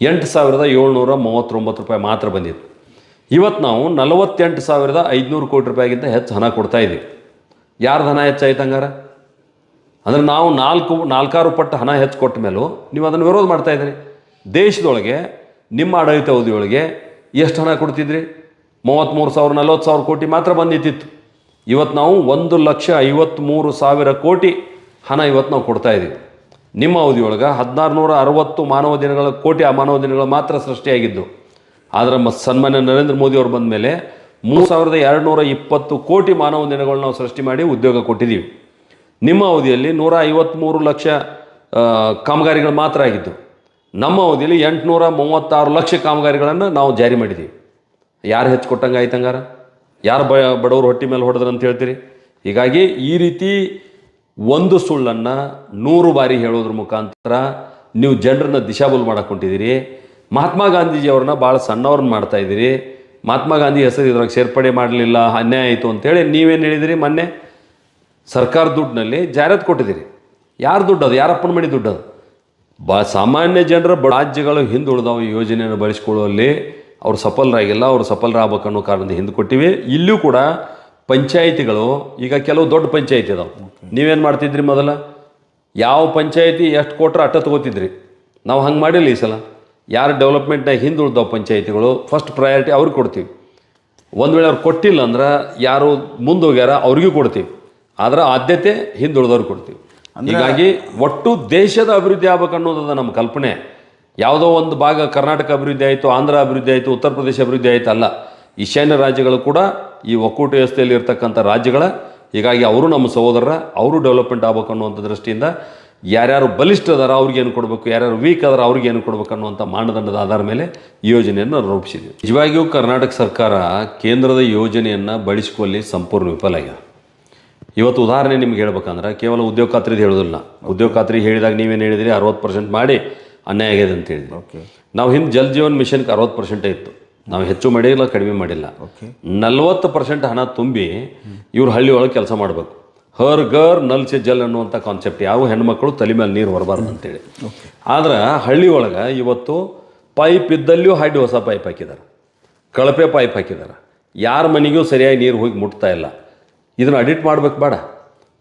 ಎಂಟು ಸಾವಿರದ ಏಳ್ನೂರ ಮೂವತ್ತೊಂಬತ್ತು ರೂಪಾಯಿ ಮಾತ್ರ ಬಂದಿತ್ತು. ಇವತ್ತು ನಾವು ನಲವತ್ತೆಂಟು ಸಾವಿರದ ಐದುನೂರು ಕೋಟಿ ರೂಪಾಯಿಗಿಂತ ಹೆಚ್ಚು ಹಣ ಕೊಡ್ತಾ ಇದ್ದೀವಿ ಯಾರ್ದು ಹಣ ಹೆಚ್ಚಾಯ್ತು ಹಂಗಾರ? ಅಂದರೆ ನಾವು ನಾಲ್ಕು, ನಾಲ್ಕಾರು ಪಟ್ಟು ಹಣ ಹೆಚ್ಚು ಕೊಟ್ಟ ಮೇಲೂ ನೀವು ಅದನ್ನು ವಿರೋಧ ಮಾಡ್ತಾ ಇದ್ದೀರಿ. ದೇಶದೊಳಗೆ, ನಿಮ್ಮ ಆಡಳಿತ ಅವಧಿಯೊಳಗೆ ಎಷ್ಟು ಹಣ ಕೊಡ್ತಿದ್ರಿ? ಮೂವತ್ತ್ಮೂರು ಸಾವಿರ, ನಲ್ವತ್ತು ಸಾವಿರ ಕೋಟಿ ಮಾತ್ರ ಬಂದಿತ್ತಿತ್ತು. ಇವತ್ತು ನಾವು ಒಂದು ಲಕ್ಷ ಐವತ್ತ್ಮೂರು ಸಾವಿರ ಕೋಟಿ ಹಣ ಇವತ್ತು ನಾವು ಕೊಡ್ತಾ ಇದ್ದೀವಿ. ನಿಮ್ಮ ಅವಧಿಯೊಳಗೆ ಹದಿನಾರು ನೂರ ಅರವತ್ತು ಮಾನವ ದಿನಗಳ ಕೋಟಿ ಆ ಮಾನವ ದಿನಗಳು ಮಾತ್ರ ಸೃಷ್ಟಿಯಾಗಿದ್ದು. ಆದರೆ ಮ, ಸನ್ಮಾನ್ಯ ನರೇಂದ್ರ ಮೋದಿ ಅವರು ಬಂದ ಮೇಲೆ ಮೂರು ಸಾವಿರದ ಎರಡು ನೂರ ಇಪ್ಪತ್ತು ಕೋಟಿ ಮಾನವ ದಿನಗಳನ್ನ ನಾವು ಸೃಷ್ಟಿ ಮಾಡಿ ಉದ್ಯೋಗ ಕೊಟ್ಟಿದ್ದೀವಿ. ನಿಮ್ಮ ಅವಧಿಯಲ್ಲಿ ನೂರ ಐವತ್ತ್ಮೂರು ಲಕ್ಷ ಕಾಮಗಾರಿಗಳು ಮಾತ್ರ ಆಗಿದ್ದು. ನಮ್ಮ ಅವಧಿಯಲ್ಲಿ ಎಂಟುನೂರ ಮೂವತ್ತಾರು ಲಕ್ಷ ಕಾಮಗಾರಿಗಳನ್ನು ನಾವು ಜಾರಿ ಮಾಡಿದ್ದೀವಿ ಯಾರು ಹೆಚ್ಚು ಕೊಟ್ಟಂಗೆ ಆಯ್ತಂಗಾರ ಯಾರು ಬ, ಬಡವರು ಹೊಟ್ಟಿ ಮೇಲೆ ಹೊಡೆದ್ರು ಅಂತ ಹೇಳ್ತೀರಿ? ಹೀಗಾಗಿ ಈ ರೀತಿ ಒಂದು ಸುಳ್ಳನ್ನು ನೂರು ಬಾರಿ ಹೇಳೋದ್ರ ಮುಖಾಂತರ ನೀವು ಜನರನ್ನ ದಿಶಾಬುಲ್ ಮಾಡಕ್ಕೊಂಡಿದ್ದೀರಿ ಮಹಾತ್ಮ ಗಾಂಧೀಜಿಯವ್ರನ್ನ ಭಾಳ ಸಣ್ಣವ್ರನ್ನ ಮಾಡ್ತಾ ಇದ್ದೀರಿ. ಮಹಾತ್ಮ ಗಾಂಧಿ ಹೆಸರು ಇದ್ರಾಗ ಸೇರ್ಪಡೆ ಮಾಡಲಿಲ್ಲ, ಅನ್ಯಾಯ ಆಯಿತು ಅಂತೇಳಿ ನೀವೇನು ಹೇಳಿದಿರಿ ಮೊನ್ನೆ? ಸರ್ಕಾರ ದುಡ್ಡಿನಲ್ಲಿ ಜಾಹೀರಾತು ಕೊಟ್ಟಿದ್ದೀರಿ. ಯಾರು ದುಡ್ಡು ಅದು? ಯಾರಪ್ಪನ ಮನೆ ದುಡ್ಡು ಅದು? ಬ, ಸಾಮಾನ್ಯ ಜನರ ಬ ರಾಜ್ಯಗಳು ಹಿಂದುಳಿದವು ಯೋಜನೆಯನ್ನು ಬಳಸ್ಕೊಳ್ಳುವಲ್ಲಿ ಅವರು ಸಫಲರಾಗಿಲ್ಲ, ಅವರು ಸಫಲರಾಗಬೇಕು ಅನ್ನೋ ಕಾರಣದಿಂದ ಹಿಂದೆ ಕೊಟ್ಟಿವಿ. ಇಲ್ಲೂ ಕೂಡ ಪಂಚಾಯಿತಿಗಳು, ಈಗ ಕೆಲವು ದೊಡ್ಡ ಪಂಚಾಯಿತಿ ಅದಾವೆ. ನೀವೇನು ಮಾಡ್ತಿದ್ರಿ ಮೊದಲ? ಯಾವ ಪಂಚಾಯಿತಿ ಎಷ್ಟು ಕೊಟ್ರೆ ಅಟ್ಟ ತಗೋತಿದ್ರಿ? ನಾವು ಹಂಗೆ ಮಾಡಿಲ್ಲ ಈ ಸಲ. ಯಾರು ಡೆವಲಪ್ಮೆಂಟ್ನಾಗ ಹಿಂದುಳಿದವು ಪಂಚಾಯಿತಿಗಳು ಫಸ್ಟ್ ಪ್ರಯಾರಿಟಿ ಅವ್ರಿಗೆ ಕೊಡ್ತೀವಿ. ಒಂದು ವೇಳೆ ಅವ್ರು ಕೊಟ್ಟಿಲ್ಲ ಅಂದ್ರೆ ಯಾರು ಮುಂದೋಗ್ಯಾರ ಅವ್ರಿಗೂ ಕೊಡ್ತೀವಿ. ಆದ್ರೆ ಆದ್ಯತೆ ಹಿಂದುಳಿದವ್ರಿಗೆ ಕೊಡ್ತೀವಿ. ಹೀಗಾಗಿ ಒಟ್ಟು ದೇಶದ ಅಭಿವೃದ್ಧಿ ಆಗ್ಬೇಕು ಅನ್ನೋದು ನಮ್ಮ ಕಲ್ಪನೆ. ಯಾವುದೋ ಒಂದು ಭಾಗ ಕರ್ನಾಟಕ ಅಭಿವೃದ್ಧಿ ಆಯಿತು ಆಂಧ್ರ ಅಭಿವೃದ್ಧಿ ಆಯಿತು ಉತ್ತರ ಪ್ರದೇಶ ಅಭಿವೃದ್ಧಿ ಆಯಿತು ಅಲ್ಲ. ಈಶಾನ್ಯ ರಾಜ್ಯಗಳು ಕೂಡ ಈ ಒಕ್ಕೂಟ ವ್ಯವಸ್ಥೆಯಲ್ಲಿ ಇರ್ತಕ್ಕಂಥ ರಾಜ್ಯಗಳ ಹೀಗಾಗಿ ಅವರು ನಮ್ಮ ಸಹೋದರ ಅವರು ಡೆವಲಪ್ಮೆಂಟ್ ಆಗ್ಬೇಕು ಅನ್ನುವಂಥ ದೃಷ್ಟಿಯಿಂದ ಯಾರ್ಯಾರು ಬಲಿಷ್ಠ ಅದಾರ ಅವ್ರಿಗೆ ಏನು ಕೊಡಬೇಕು ಯಾರ್ಯಾರು ವೀಕ್ ಅದಾರ ಅವ್ರಿಗೆ ಏನು ಕೊಡಬೇಕು ಅನ್ನುವಂಥ ಮಾನದಂಡದ ಆಧಾರ ಮೇಲೆ ಈ ಯೋಜನೆಯನ್ನು ರೂಪಿಸಿದ್ವಿ ನಿಜವಾಗಿಯೂ ಕರ್ನಾಟಕ ಸರ್ಕಾರ ಕೇಂದ್ರದ ಯೋಜನೆಯನ್ನು ಬಳಸಿಕೊಳ್ಳಿ ಸಂಪೂರ್ಣ ವಿಫಲ ಆಗಿದೆ ಇವತ್ತು ಉದಾಹರಣೆ ನಿಮ್ಗೆ ಹೇಳ್ಬೇಕಂದ್ರೆ ಕೇವಲ ಉದ್ಯೋಗ ಖಾತ್ರಿದು ಹೇಳೋದಿಲ್ಲ. ಉದ್ಯೋಗ ಖಾತ್ರಿ ಹೇಳಿದಾಗ ನೀವೇನು ಹೇಳಿದಿರಿ? ಅರವತ್ತು ಪರ್ಸೆಂಟ್ ಮಾಡಿ ಅನ್ಯಾಯ ಆಗಿದೆ ಅಂತ ಹೇಳಿದ್ರಿ. ಓಕೆ. ನಾವು ಹಿಂದೆ ಜಲ್ ಜೀವನ್ ಮಿಷನ್ಗೆ ಅರವತ್ತು ಪರ್ಸೆಂಟೇ ಇತ್ತು. ನಾವು ಹೆಚ್ಚು ಮಾಡಿಲ್ಲ ಕಡಿಮೆ ಮಾಡಿಲ್ಲ. ಓಕೆ. ನಲ್ವತ್ತು ಪರ್ಸೆಂಟ್ ಹಣ ತುಂಬಿ ಇವ್ರು ಹಳ್ಳಿ ಒಳಗೆ ಕೆಲಸ ಮಾಡಬೇಕು. ಹರ್ ಗರ್ ನಲ್ ಸೆ ಜಲ್ ಅನ್ನುವಂಥ ಕಾನ್ಸೆಪ್ಟ್ ಯಾವ ಹೆಣ್ಮಕ್ಳು ತಲೆ ಮೇಲೆ ನೀರು ಬರಬಾರ್ದು ಅಂತೇಳಿ ಆದ್ರೆ ಹಳ್ಳಿ ಒಳಗೆ ಇವತ್ತು ಪೈಪ್ ಇದ್ದಲ್ಲಿಯೂ ಹಾಡಿ ಹೊಸ ಪೈಪ್ ಹಾಕಿದ್ದಾರೆ ಕಳಪೆ ಪೈಪ್ ಹಾಕಿದ್ದಾರೆ ಯಾರ ಮನೆಗೂ ಸರಿಯಾಗಿ ನೀರು ಹೋಗಿ ಮುಟ್ತಾ ಇಲ್ಲ. ಇದನ್ನು ಅಡಿಟ್ ಮಾಡ್ಬೇಕು ಬೇಡ.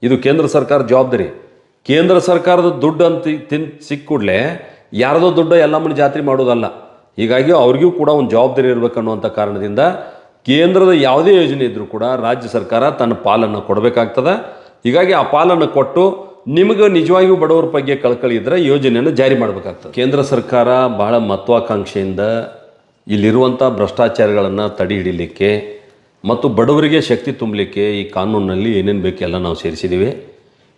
ಇದು ಕೇಂದ್ರ ಸರ್ಕಾರ ಜವಾಬ್ದಾರಿ. ಕೇಂದ್ರ ಸರ್ಕಾರದ ದುಡ್ಡು ಅಂತ ತಿನ್ ಸಿಕ್ಕ ಕೂಡಲೇ ಯಾರದೋ ದುಡ್ಡು ಎಲ್ಲ ಮನೆ ಜಾತ್ರೆ ಮಾಡೋದಲ್ಲ. ಹೀಗಾಗಿ ಅವ್ರಿಗೂ ಕೂಡ ಒಂದು ಜವಾಬ್ದಾರಿ ಇರಬೇಕು ಅನ್ನುವಂಥ ಕಾರಣದಿಂದ ಕೇಂದ್ರದ ಯಾವುದೇ ಯೋಜನೆ ಇದ್ದರೂ ಕೂಡ ರಾಜ್ಯ ಸರ್ಕಾರ ತನ್ನ ಪಾಲನ್ನು ಕೊಡಬೇಕಾಗ್ತದೆ. ಹೀಗಾಗಿ ಆ ಪಾಲನ್ನು ಕೊಟ್ಟು ನಿಮಗೆ ನಿಜವಾಗಿಯೂ ಬಡವರ ಬಗ್ಗೆ ಕಳ್ಕಳಿ ಇದ್ದರೆ ಯೋಜನೆಯನ್ನು ಜಾರಿ ಮಾಡಬೇಕಾಗ್ತದೆ. ಕೇಂದ್ರ ಸರ್ಕಾರ ಬಹಳ ಮಹತ್ವಾಕಾಂಕ್ಷೆಯಿಂದ ಇಲ್ಲಿರುವಂಥ ಭ್ರಷ್ಟಾಚಾರಗಳನ್ನು ತಡೆ ಹಿಡಿಲಿಕ್ಕೆ ಮತ್ತು ಬಡವರಿಗೆ ಶಕ್ತಿ ತುಂಬಲಿಕ್ಕೆ ಈ ಕಾನೂನಿನಲ್ಲಿ ಏನೇನು ಬೇಕು ಎಲ್ಲ ನಾವು ಸೇರಿಸಿದ್ದೀವಿ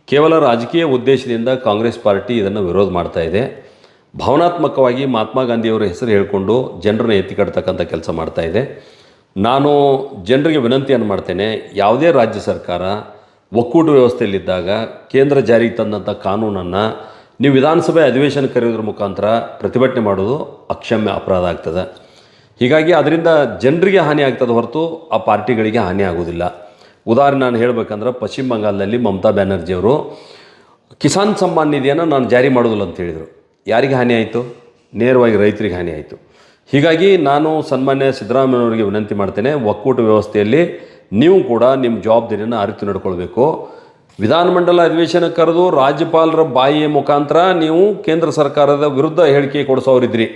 ಕೇವಲ ರಾಜಕೀಯ ಉದ್ದೇಶದಿಂದ ಕಾಂಗ್ರೆಸ್ ಪಾರ್ಟಿ ಇದನ್ನು ವಿರೋಧ ಮಾಡ್ತಾ ಇದೆ. ಭಾವನಾತ್ಮಕವಾಗಿ ಮಹಾತ್ಮ ಗಾಂಧಿಯವರ ಹೆಸರು ಹೇಳಿಕೊಂಡು ಜನರನ್ನು ಎತ್ತಿ ಕಟ್ತಕ್ಕಂಥ ಕೆಲಸ ಮಾಡ್ತಾ ಇದೆ. ನಾನು ಜನರಿಗೆ ವಿನಂತಿಯನ್ನು ಮಾಡ್ತೇನೆ, ಯಾವುದೇ ರಾಜ್ಯ ಸರ್ಕಾರ ಒಕ್ಕೂಟ ವ್ಯವಸ್ಥೆಯಲ್ಲಿದ್ದಾಗ ಕೇಂದ್ರ ಜಾರಿಗೆ ತಂದಂಥ ಕಾನೂನನ್ನು ನೀವು ವಿಧಾನಸಭೆ ಅಧಿವೇಶನ ಕರೆಯೋದ್ರ ಮುಖಾಂತರ ಪ್ರತಿಭಟನೆ ಮಾಡೋದು ಅಕ್ಷಮ್ಯ ಅಪರಾಧ ಆಗ್ತದೆ. ಹೀಗಾಗಿ ಅದರಿಂದ ಜನರಿಗೆ ಹಾನಿ ಆಗ್ತದೆ ಹೊರತು ಆ ಪಾರ್ಟಿಗಳಿಗೆ ಹಾನಿ ಆಗೋದಿಲ್ಲ ಉದಾಹರಣೆ ನಾನು ಹೇಳಬೇಕಂದ್ರೆ ಪಶ್ಚಿಮ ಬಂಗಾಲದಲ್ಲಿ ಮಮತಾ ಬ್ಯಾನರ್ಜಿಯವರು, ಕಿಸಾನ್ ಸಮ್ಮಾನ್ ನಿಧಿಯನ್ನು ನಾನು ಜಾರಿ ಮಾಡೋದಿಲ್ಲ ಅಂತ ಹೇಳಿದರು. ಯಾರಿಗೆ ಹಾನಿ ಆಯಿತು? ನೇರವಾಗಿ ರೈತರಿಗೆ ಹಾನಿ ಆಯಿತು. ಹೀಗಾಗಿ ನಾನು ಸನ್ಮಾನ್ಯ ಸಿದ್ದರಾಮಯ್ಯನವರಿಗೆ ವಿನಂತಿ ಮಾಡ್ತೇನೆ, ಒಕ್ಕೂಟ ವ್ಯವಸ್ಥೆಯಲ್ಲಿ ನೀವು ಕೂಡ ನಿಮ್ಮ ಜವಾಬ್ದಾರಿಯನ್ನು ಅರಿತು ನಡ್ಕೊಳ್ಬೇಕು. ವಿಧಾನಮಂಡಲ ಅಧಿವೇಶನ ಕರೆದು ರಾಜ್ಯಪಾಲರ ಬಾಯಿಯ ಮುಖಾಂತರ ನೀವು ಕೇಂದ್ರ ಸರ್ಕಾರದ ವಿರುದ್ಧ ಹೇಳಿಕೆ ಕೊಡಿಸೋರಿದ್ರಿ.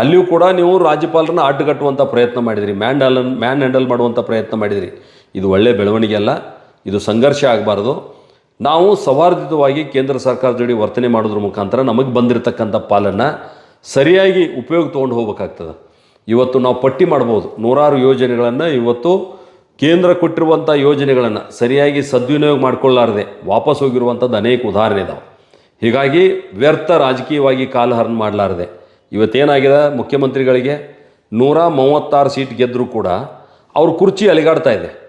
ಅಲ್ಲಿಯೂ ಕೂಡ ನೀವು ರಾಜ್ಯಪಾಲರನ್ನ ಅಡ್ಡಗಟ್ಟುವಂಥ ಪ್ರಯತ್ನ ಮಾಡಿದಿರಿ. ಮ್ಯಾನ್ ಹ್ಯಾಲನ್ ಮ್ಯಾನ್ ಹ್ಯಾಂಡಲ್ ಮಾಡುವಂಥ ಪ್ರಯತ್ನ ಮಾಡಿದಿರಿ. ಇದು ಒಳ್ಳೆಯ ಬೆಳವಣಿಗೆ ಅಲ್ಲ, ಇದು ಸಂಘರ್ಷ ಆಗಬಾರ್ದು. ನಾವು ಸೌಹಾರ್ದಿತವಾಗಿ ಕೇಂದ್ರ ಸರ್ಕಾರದ ಜೋಡಿ ವರ್ತನೆ ಮಾಡೋದ್ರ ಮುಖಾಂತರ ನಮಗೆ ಬಂದಿರತಕ್ಕಂಥ ಪಾಲನ್ನು ಸರಿಯಾಗಿ ಉಪಯೋಗ ತೊಗೊಂಡು ಹೋಗ್ಬೇಕಾಗ್ತದೆ. ಇವತ್ತು ನಾವು ಪಟ್ಟಿ ಮಾಡ್ಬೋದು, ನೂರಾರು ಯೋಜನೆಗಳನ್ನು ಇವತ್ತು ಕೇಂದ್ರ ಕೊಟ್ಟಿರುವಂಥ ಯೋಜನೆಗಳನ್ನು ಸರಿಯಾಗಿ ಸದ್ವಿನಿಯೋಗ ಮಾಡಿಕೊಳ್ಳಾರದೆ, ವಾಪಸ್ ಹೋಗಿರುವಂಥದ್ದು ಅನೇಕ ಉದಾಹರಣೆ ಇದಾವೆ. ಹೀಗಾಗಿ ವ್ಯರ್ಥ ರಾಜಕೀಯವಾಗಿ ಕಾಲಹರಣ ಮಾಡಲಾರದೆ ಇವತ್ತೇನಾಗಿದೆ? ಮುಖ್ಯಮಂತ್ರಿಗಳಿಗೆ ನೂರ ಮೂವತ್ತಾರು ಸೀಟ್ ಗೆದ್ದರೂ ಕೂಡ ಅವ್ರ ಕುರ್ಚಿ ಅಲಿಗಾಡ್ತಾ ಇದೆ.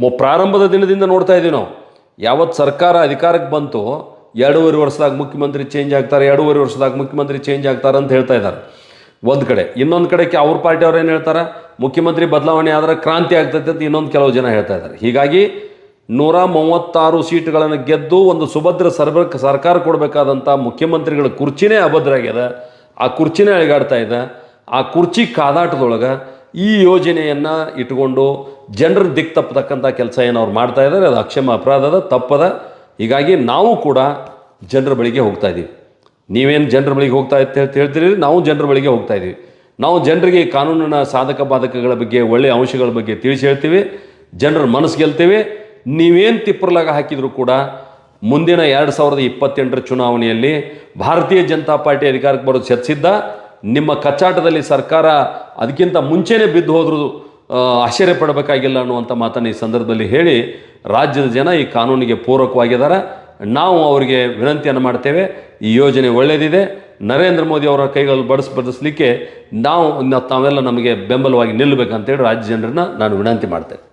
ಮೊ- ಪ್ರಾರಂಭದ ದಿನದಿಂದ ನೋಡ್ತಾ ಇದ್ದೀವಿ ನಾವು. ಯಾವತ್ತು ಸರ್ಕಾರ ಅಧಿಕಾರಕ್ಕೆ ಬಂತು ಎರಡೂವರೆ ವರ್ಷದಾಗ ಮುಖ್ಯಮಂತ್ರಿ ಚೇಂಜ್ ಆಗ್ತಾರೆ, ಎರಡೂವರೆ ವರ್ಷದಾಗ ಮುಖ್ಯಮಂತ್ರಿ ಚೇಂಜ್ ಆಗ್ತಾರೆ ಅಂತ ಹೇಳ್ತಾ ಇದ್ದಾರೆ. ಒಂದು ಕಡೆ. ಇನ್ನೊಂದು ಕಡೆಗೆ ಅವ್ರ ಪಾರ್ಟಿಯವ್ರು ಏನು ಹೇಳ್ತಾರೆ? ಮುಖ್ಯಮಂತ್ರಿ ಬದಲಾವಣೆ ಆದರೆ ಕ್ರಾಂತಿ ಆಗ್ತೈತೆ ಅಂತ ಇನ್ನೊಂದು ಕೆಲವು ಜನ ಹೇಳ್ತಾ ಇದ್ದಾರೆ. ಹೀಗಾಗಿ ನೂರ ಮೂವತ್ತಾರು ಸೀಟ್ಗಳನ್ನು ಗೆದ್ದು ಒಂದು ಸುಭದ್ರ ಸರ್ವ ಸರ್ಕಾರ ಕೊಡಬೇಕಾದಂಥ ಮುಖ್ಯಮಂತ್ರಿಗಳ ಕುರ್ಚಿನೇ ಅಭದ್ರ ಆಗ್ಯದ ಆ ಕುರ್ಚಿನೇ ಅಳಿಗಾಡ್ತಾ ಇದ್ದ. ಆ ಕುರ್ಚಿ ಕಾದಾಟದೊಳಗೆ ಈ ಯೋಜನೆಯನ್ನು ಇಟ್ಕೊಂಡು ಜನರ ದಿಕ್ಕು ತಪ್ಪತಕ್ಕಂಥ ಕೆಲಸ ಏನು ಅವ್ರು ಮಾಡ್ತಾ ಇದ್ದಾರೆ ಅದು ಅಕ್ಷಮ ಅಪರಾಧದ, ತಪ್ಪದ. ಹೀಗಾಗಿ ನಾವು ಕೂಡ ಜನರ ಬಳಿಗೆ ಹೋಗ್ತಾ ಇದ್ದೀವಿ ನೀವೇನು ಜನರ ಬಳಿಗೆ ಹೋಗ್ತಾ ಇತ್ತು ಅಂತ ಹೇಳ್ತೀರಿ, ನಾವು ಜನರ ಬಳಿಗೆ ಹೋಗ್ತಾ ಇದ್ದೀವಿ ನಾವು ಜನರಿಗೆ ಕಾನೂನಿನ ಸಾಧಕ ಬಾಧಕಗಳ ಬಗ್ಗೆ ಒಳ್ಳೆಯ ಅಂಶಗಳ ಬಗ್ಗೆ ತಿಳಿಸಿ ಹೇಳ್ತೀವಿ. ಜನರ ಮನಸ್ಸು ಗೆಲ್ತೇವೆ. ನೀವೇನು ತಿಪ್ಪರ್ಲಾಗ ಹಾಕಿದರೂ ಕೂಡ ಮುಂದಿನ ಎರಡು ಸಾವಿರದ ಇಪ್ಪತ್ತೆಂಟರ ಚುನಾವಣೆಯಲ್ಲಿ ಭಾರತೀಯ ಜನತಾ ಪಾರ್ಟಿ ಅಧಿಕಾರಕ್ಕೆ ಬರೋದು ಚರ್ಚಿಸಿದ್ದ ನಿಮ್ಮ ಕಚ್ಚಾಟದಲ್ಲಿ ಸರ್ಕಾರ ಅದಕ್ಕಿಂತ ಮುಂಚೆನೇ ಬಿದ್ದು ಹೋದ್ರೂ ಆಶ್ಚರ್ಯ ಪಡಬೇಕಾಗಿಲ್ಲ ಅನ್ನುವಂಥ ಮಾತನ್ನು ಈ ಸಂದರ್ಭದಲ್ಲಿ ಹೇಳಿ ರಾಜ್ಯದ ಜನ ಈ ಕಾನೂನಿಗೆ ಪೂರಕವಾಗಿದ್ದಾರೆ. ನಾವು ಅವರಿಗೆ ವಿನಂತಿಯನ್ನು ಮಾಡ್ತೇವೆ, ಈ ಯೋಜನೆ ಒಳ್ಳೆಯದಿದೆ. ನರೇಂದ್ರ ಮೋದಿ ಅವರ ಕೈಗಳು ಬಡಿಸ್ ಬಡಿಸ್ಲಿಕ್ಕೆ ನಾವು ತಾವೆಲ್ಲ ನಮಗೆ ಬೆಂಬಲವಾಗಿ ನಿಲ್ಲಬೇಕಂತೇಳಿ ರಾಜ್ಯ ಜನರನ್ನ ನಾನು ವಿನಂತಿ ಮಾಡ್ತೇನೆ.